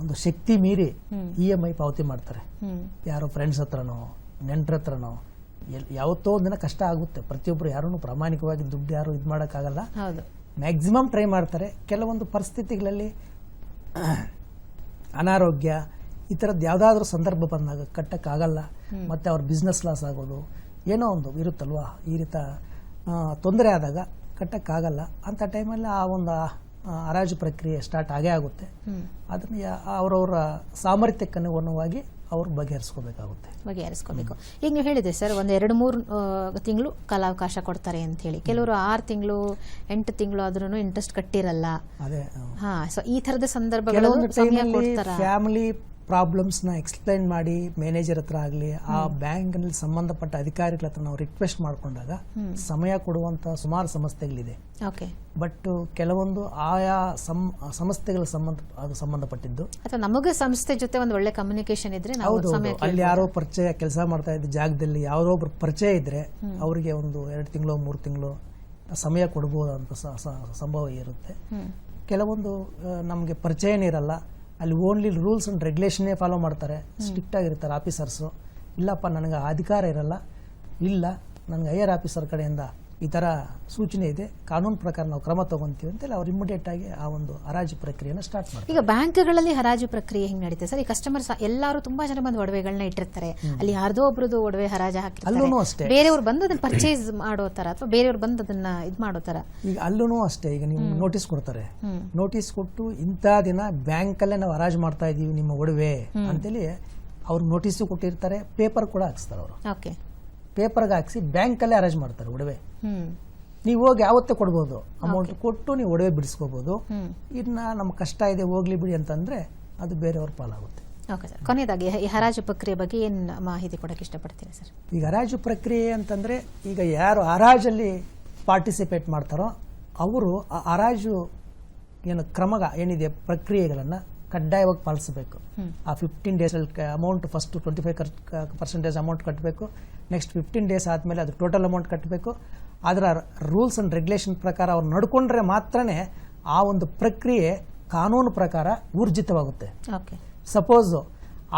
ಒಂದು ಶಕ್ತಿ ಮೀರಿ ಇ ಎಂ ಐ ಪಾವತಿ ಮಾಡ್ತಾರೆ. ಯಾರೋ ಫ್ರೆಂಡ್ಸ್ ಹತ್ರನೋ ನೆಂಟ್ರ ಹತ್ರನೋ ಯಾವತ್ತೋ ಒಂದಿನ ಕಷ್ಟ ಆಗುತ್ತೆ. ಪ್ರತಿಯೊಬ್ಬರು ಯಾರೂ ಪ್ರಾಮಾಣಿಕವಾಗಿ ದುಡ್ಡು ಯಾರು ಇದು ಮಾಡೋಕ್ಕಾಗಲ್ಲ. ಮ್ಯಾಕ್ಸಿಮಮ್ ಟ್ರೈ ಮಾಡ್ತಾರೆ. ಕೆಲವೊಂದು ಪರಿಸ್ಥಿತಿಗಳಲ್ಲಿ ಅನಾರೋಗ್ಯ ಈ ಥರದ್ದು ಯಾವುದಾದ್ರೂ ಸಂದರ್ಭ ಬಂದಾಗ ಕಟ್ಟಕ್ಕಾಗಲ್ಲ. ಮತ್ತೆ ಅವ್ರ ಬಿಸ್ನೆಸ್ ಲಾಸ್ ಆಗೋದು ಏನೋ ಒಂದು ಇರುತ್ತಲ್ವಾ? ಈ ರೀತಿ ತೊಂದರೆ ಆದಾಗ ಕಟ್ಟಕ್ಕಾಗಲ್ಲ. ಅಂಥ ಟೈಮಲ್ಲಿ ಆ ಒಂದು ಹರಾಜು ಪ್ರಕ್ರಿಯೆ ಸ್ಟಾರ್ಟ್ ಆಗೇ ಆಗುತ್ತೆ. ಅದನ್ನ ಅವರವರ ಸಾಮರ್ಥ್ಯಕ್ಕೆ ಅನುಗುಣವಾಗಿ ಅವರು ಬಗೆಹರಿಸ್ಕೋಬೇಕಾಗುತ್ತೆ. ಬಗೆಹರಿಸ್ಕೋಬೇಕು. ಈಗ ನೀವು ಹೇಳಿದ್ರೆ ಸರ್ ಒಂದು ಎರಡು ಮೂರು ತಿಂಗಳು ಕಾಲಾವಕಾಶ ಕೊಡ್ತಾರೆ ಅಂತ ಹೇಳಿ ಕೆಲವರು ಆರು ತಿಂಗಳು ಎಂಟು ತಿಂಗಳು ಆದ್ರೂ ಇಂಟ್ರೆಸ್ಟ್ ಕಟ್ಟಿರಲ್ಲ. ಅದೇ. ಹಾ ಸೊ ಈ ತರದ ಸಂದರ್ಭಗಳು ಸಮಯ ಟೈಮಲ್ಲಿ ಕೊಡ್ತಾರ? ಫ್ಯಾಮಿಲಿ ಪ್ರಾಬ್ಲಮ್ಸ್ನ ಎಕ್ಸ್ಪ್ಲೈನ್ ಮಾಡಿ ಮ್ಯಾನೇಜರ್ ಹತ್ರ ಆಗಲಿ ಆ ಬ್ಯಾಂಕ್ನಲ್ಲಿ ಸಂಬಂಧಪಟ್ಟ ಅಧಿಕಾರಿಗಳ ಹತ್ರ ನಾವು ರಿಕ್ವೆಸ್ಟ್ ಮಾಡಿಕೊಂಡಾಗ ಸಮಯ ಕೊಡುವಂಥ ಸುಮಾರು ಸಂಸ್ಥೆಗಳಿದೆ ಓಕೆ ಬಟ್ ಕೆಲವೊಂದು ಆಯಾ ಸಂ ಸಂಸ್ಥೆಗಳ ಸಂಬಂಧ ಅದು ಸಂಬಂಧಪಟ್ಟಿದ್ದು. ಅಥವಾ ನಮಗೆ ಸಂಸ್ಥೆ ಜೊತೆ ಒಂದು ಒಳ್ಳೆ ಕಮ್ಯುನಿಕೇಶನ್ ಇದ್ರೆ ನಾವು ಹೌದು ಅಲ್ಲಿ ಯಾರೋ ಪರಿಚಯ ಕೆಲಸ ಮಾಡ್ತಾ ಇದ್ದ ಜಾಗದಲ್ಲಿ ಯಾರೋ ಒಬ್ರು ಪರಿಚಯ ಇದ್ರೆ ಅವರಿಗೆ ಒಂದು ಎರಡು ತಿಂಗಳು ಮೂರು ತಿಂಗಳು ಸಮಯ ಕೊಡ್ಬೋದು ಅಂತ ಸಂಭವ ಇರುತ್ತೆ. ಕೆಲವೊಂದು ನಮಗೆ ಪರಿಚಯನೇ ಇರಲ್ಲ. ಅಲ್ಲಿ ಓನ್ಲಿ ರೂಲ್ಸ್ ಅಂಡ್ ರೆಗ್ಯುಲೇಷನ್ನೇ ಫಾಲೋ ಮಾಡ್ತಾರೆ. ಸ್ಟ್ರಿಕ್ಟ್ ಆಗಿರ್ತಾರೆ ಆಫೀಸರ್ಸು ಇಲ್ಲಪ್ಪ ನನಗೆ ಅಧಿಕಾರ ಇರಲ್ಲ. ಇಲ್ಲ ನನಗೆ ಹೈಯರ್ ಆಫೀಸರ್ ಕಡೆಯಿಂದ ಈ ಥರ ಸೂಚನೆ ಇದೆ. ಕಾನೂನು ಪ್ರಕಾರ ನಾವು ಕ್ರಮ ತಗೊಂತೀವಿ ಅಂತೇಳಿ ಅವ್ರು ಇಮಿಡಿಯೇಟ್ ಆಗಿ ಆ ಒಂದು ಹರಾಜು ಪ್ರಕ್ರಿಯೆನ ಸ್ಟಾರ್ಟ್ ಮಾಡಿ ಈಗ ಬ್ಯಾಂಕ್ಗಳಲ್ಲಿ ಹರಾಜು ಪ್ರಕ್ರಿಯೆ ಹೆಂಗ್ ನಡೀತದೆ? ಸರ್ ಈ ಕಸ್ಟಮರ್ಸ್ ಎಲ್ಲರೂ ತುಂಬಾ ಜನ ಬಂದು ಒಡವೆಗಳನ್ನ ಇಟ್ಟಿರ್ತಾರೆ. ಅಲ್ಲಿ ಯಾರ್ದೋ ಒಬ್ರದ್ದು ಒಡವೆ ಹರಾಜು ಹಾಕಿರ್ತಾರೆ. ಅಲ್ಲೂ ಅಷ್ಟೇ. ಬೇರೆಯವ್ರು ಬಂದು ಅದನ್ನ ಪರ್ಚೇಸ್ ಮಾಡೋ ತರ ಅಥವಾ ಬೇರೆಯವ್ರು ಬಂದು ಅದನ್ನ ಇದು ಮಾಡೋ ತರ? ಈಗ ಅಲ್ಲೂ ಅಷ್ಟೇ. ಈಗ ನೀವು ನೋಟಿಸ್ ಕೊಡ್ತಾರೆ. ನೋಟಿಸ್ ಕೊಟ್ಟು ಇಂಥ ದಿನ ಬ್ಯಾಂಕಲ್ಲೇ ನಾವು ಹರಾಜು ಮಾಡ್ತಾ ಇದೀವಿ ನಿಮ್ಮ ಒಡವೆ ಅಂತೇಳಿ ಅವ್ರು ನೋಟಿಸು ಕೊಟ್ಟಿರ್ತಾರೆ. ಪೇಪರ್ ಕೂಡ ಹಾಕ್ಸ್ತಾರೆ ಅವರು. ಓಕೆ ಪೇಪರ್ಗೆ ಹಾಕಿಸಿ ಬ್ಯಾಂಕಲ್ಲೇ ಅರೇಂಜ್ ಮಾಡ್ತಾರೆ ಒಡವೆ. ನೀವು ಹೋಗಿ ಯಾವತ್ತೇ ಕೊಡ್ಬೋದು. ಅಮೌಂಟ್ ಕೊಟ್ಟು ನೀವು ಒಡವೆ ಬಿಡಿಸ್ಕೋಬೋದು. ಇದನ್ನ ಇನ್ನ ನಮ್ಮ ಕಷ್ಟ ಇದೆ ಹೋಗ್ಲಿ ಬಿಡಿ ಅಂತಂದ್ರೆ ಅದು ಬೇರೆಯವ್ರ ಪಾಲಾಗುತ್ತೆ. ಓಕೆ ಸರ್ ಕೊನೆಯದಾಗಿ ಈ ಹರಾಜು ಪ್ರಕ್ರಿಯೆ ಬಗ್ಗೆ ಏನು ಮಾಹಿತಿ ಕೊಡಕ್ಕೆ ಇಷ್ಟಪಡ್ತೀರಿ ಸರ್ ಈಗ ಹರಾಜು ಪ್ರಕ್ರಿಯೆ ಅಂತಂದ್ರೆ ಈಗ ಯಾರು ಹರಾಜಲ್ಲಿ ಪಾರ್ಟಿಸಿಪೇಟ್ ಮಾಡ್ತಾರೋ ಅವರು ಆ ಹರಾಜು ಏನು ಕ್ರಮಗ ಏನಿದೆ ಪ್ರಕ್ರಿಯೆಗಳನ್ನು ಕಡ್ಡಾಯವಾಗಿ ಪಾಲಿಸಬೇಕು. ಆ ಫಿಫ್ಟೀನ್ ಡೇಸಲ್ಲಿ amount first twenty five percentage amount ಕಟ್ಟಬೇಕು ನೆಕ್ಸ್ಟ್ ಫಿಫ್ಟೀನ್ ಡೇಸ್ ಆದಮೇಲೆ ಅದು ಟೋಟಲ್ ಅಮೌಂಟ್ ಕಟ್ಟಬೇಕು ಅದರ ರೂಲ್ಸ್ ಆ್ಯಂಡ್ ರೆಗ್ಯುಲೇಷನ್ ಪ್ರಕಾರ ಅವ್ರು ನಡ್ಕೊಂಡ್ರೆ ಮಾತ್ರನೇ ಆ ಒಂದು ಪ್ರಕ್ರಿಯೆ ಕಾನೂನು ಪ್ರಕಾರ ಊರ್ಜಿತವಾಗುತ್ತೆ. ಓಕೆ ಸಪೋಸು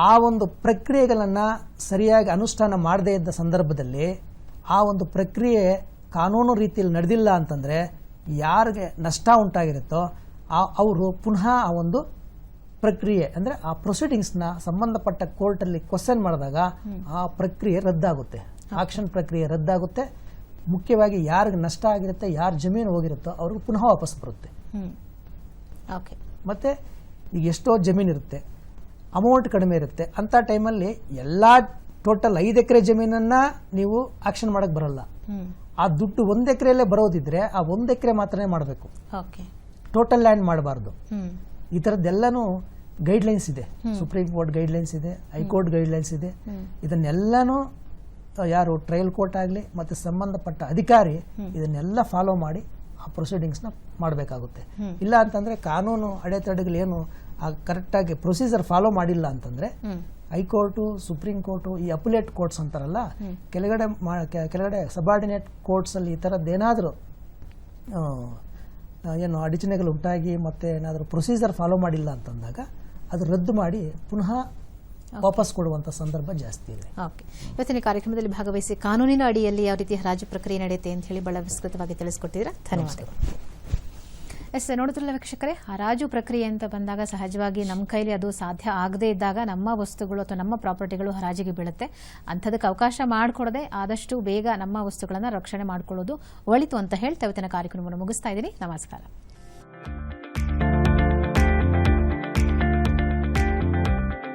ಆ ಒಂದು ಪ್ರಕ್ರಿಯೆಗಳನ್ನು ಸರಿಯಾಗಿ ಅನುಷ್ಠಾನ ಮಾಡದೇ ಇದ್ದ ಸಂದರ್ಭದಲ್ಲಿ ಆ ಒಂದು ಪ್ರಕ್ರಿಯೆ ಕಾನೂನು ರೀತಿಯಲ್ಲಿ ನಡೆದಿಲ್ಲ ಅಂತಂದರೆ ಯಾರಿಗೆ ನಷ್ಟ ಉಂಟಾಗಿರುತ್ತೋ ಆ ಅವರು ಪುನಃ ಆ ಒಂದು ಪ್ರಕ್ರಿಯೆ ಅಂದರೆ ಆ ಪ್ರೊಸೀಡಿಂಗ್ಸ್ನ ಸಂಬಂಧಪಟ್ಟ ಕೋರ್ಟಲ್ಲಿ ಕ್ವಶನ್ ಮಾಡಿದಾಗ ಆ ಪ್ರಕ್ರಿಯೆ ರದ್ದಾಗುತ್ತೆ. ಆಕ್ಷನ್ ಪ್ರಕ್ರಿಯೆ ರದ್ದಾಗುತ್ತೆ. ಮುಖ್ಯವಾಗಿ ಯಾರಿಗೆ ನಷ್ಟ ಆಗಿರುತ್ತೆ ಯಾರ ಜಮೀನು ಹೋಗಿರುತ್ತೋ ಅವ್ರಿಗೆ ಪುನಃ ವಾಪಸ್ ಬರುತ್ತೆ. ಮತ್ತು ಈಗ ಎಷ್ಟೋ ಜಮೀನು ಇರುತ್ತೆ ಅಮೌಂಟ್ ಕಡಿಮೆ ಇರುತ್ತೆ. ಅಂಥ ಟೈಮಲ್ಲಿ ಎಲ್ಲ ಟೋಟಲ್ ಐದು ಎಕರೆ ಜಮೀನನ್ನು ನೀವು ಆಕ್ಷನ್ ಮಾಡೋಕ್ಕೆ ಬರಲ್ಲ. ಆ ದುಡ್ಡು ಒಂದು ಎಕರೆಯಲ್ಲೇ ಬರೋದಿದ್ರೆ ಆ ಒಂದು ಎಕರೆ ಮಾತ್ರನೇ ಮಾಡಬೇಕು. ಓಕೆ ಟೋಟಲ್ ಲ್ಯಾಂಡ್ ಮಾಡಬಾರ್ದು. ಈ ಥರದ್ದೆಲ್ಲನೂ ಗೈಡ್ಲೈನ್ಸ್ ಇದೆ. ಸುಪ್ರೀಂ ಕೋರ್ಟ್ ಗೈಡ್ಲೈನ್ಸ್ ಇದೆ ಹೈಕೋರ್ಟ್ ಗೈಡ್ಲೈನ್ಸ್ ಇದೆ. ಇದನ್ನೆಲ್ಲನೂ ಯಾರು ಟ್ರಯಲ್ ಕೋರ್ಟ್ ಆಗಲಿ ಮತ್ತು ಸಂಬಂಧಪಟ್ಟ ಅಧಿಕಾರಿ ಇದನ್ನೆಲ್ಲ ಫಾಲೋ ಮಾಡಿ ಆ ಪ್ರೊಸೀಡಿಂಗ್ಸ್ನ ಮಾಡಬೇಕಾಗುತ್ತೆ. ಇಲ್ಲ ಅಂತಂದರೆ ಕಾನೂನು ಅಡೆತಡೆಗಳೇನು ಆ ಕರೆಕ್ಟಾಗಿ ಪ್ರೊಸೀಜರ್ ಫಾಲೋ ಮಾಡಿಲ್ಲ ಅಂತಂದರೆ ಹೈಕೋರ್ಟು ಸುಪ್ರೀಂ ಕೋರ್ಟು ಈ ಅಪುಲೇಟ್ ಕೋರ್ಟ್ಸ್ ಅಂತಾರಲ್ಲ ಕೆಳಗಡೆ ಮಾ ಕೆಳಗಡೆ ಸಬಾರ್ಡಿನೇಟ್ ಕೋರ್ಟ್ಸಲ್ಲಿ ಈ ಥರದ್ದೇನಾದರೂ ಏನು ಅಡಚಣೆಗಳು ಉಂಟಾಗಿ ಮತ್ತೆ ಏನಾದರೂ ಪ್ರೊಸೀಜರ್ ಫಾಲೋ ಮಾಡಿಲ್ಲ ಅಂತಂದಾಗ ಅದು ರದ್ದು ಮಾಡಿ ಪುನಃ ವಾಪಸ್ ಕೊಡುವಂಥ ಸಂದರ್ಭ ಜಾಸ್ತಿ ಇದೆ. ಓಕೆ ಇವತ್ತಿನ ಕಾರ್ಯಕ್ರಮದಲ್ಲಿ ಭಾಗವಹಿಸಿ ಕಾನೂನಿನ ಅಡಿಯಲ್ಲಿ ಯಾವ ರೀತಿ ಹರಾಜು ಪ್ರಕ್ರಿಯೆ ನಡೆಯುತ್ತೆ ಅಂತ ಹೇಳಿ ಬಹಳ ವಿಸ್ತೃತವಾಗಿ ತಿಳಿಸ್ಕೊಟ್ಟಿದ್ದೀರಾ. ಧನ್ಯವಾದಗಳು. ಎಸ್ ನೋಡುತ್ತಿರಲ್ಲ ವೀಕ್ಷಕರೇ ಹರಾಜು ಪ್ರಕ್ರಿಯೆ ಅಂತ ಬಂದಾಗ ಸಹಜವಾಗಿ ನಮ್ಮ ಕೈಲಿ ಅದು ಸಾಧ್ಯ ಆಗದೇ ಇದ್ದಾಗ ನಮ್ಮ ವಸ್ತುಗಳು ಅಥವಾ ನಮ್ಮ ಪ್ರಾಪರ್ಟಿಗಳು ಹರಾಜಿಗೆ ಬೀಳುತ್ತೆ. ಅಂಥದಕ್ಕೆ ಅವಕಾಶ ಮಾಡಿಕೊಡದೆ ಆದಷ್ಟು ಬೇಗ ನಮ್ಮ ವಸ್ತುಗಳನ್ನು ರಕ್ಷಣೆ ಮಾಡಿಕೊಳ್ಳೋದು ಒಳಿತು ಅಂತ ಹೇಳ್ತಾ ಇವತ್ತಿನ ಕಾರ್ಯಕ್ರಮವನ್ನು ಮುಗಿಸ್ತಾ ಇದ್ದೀನಿ. ನಮಸ್ಕಾರ.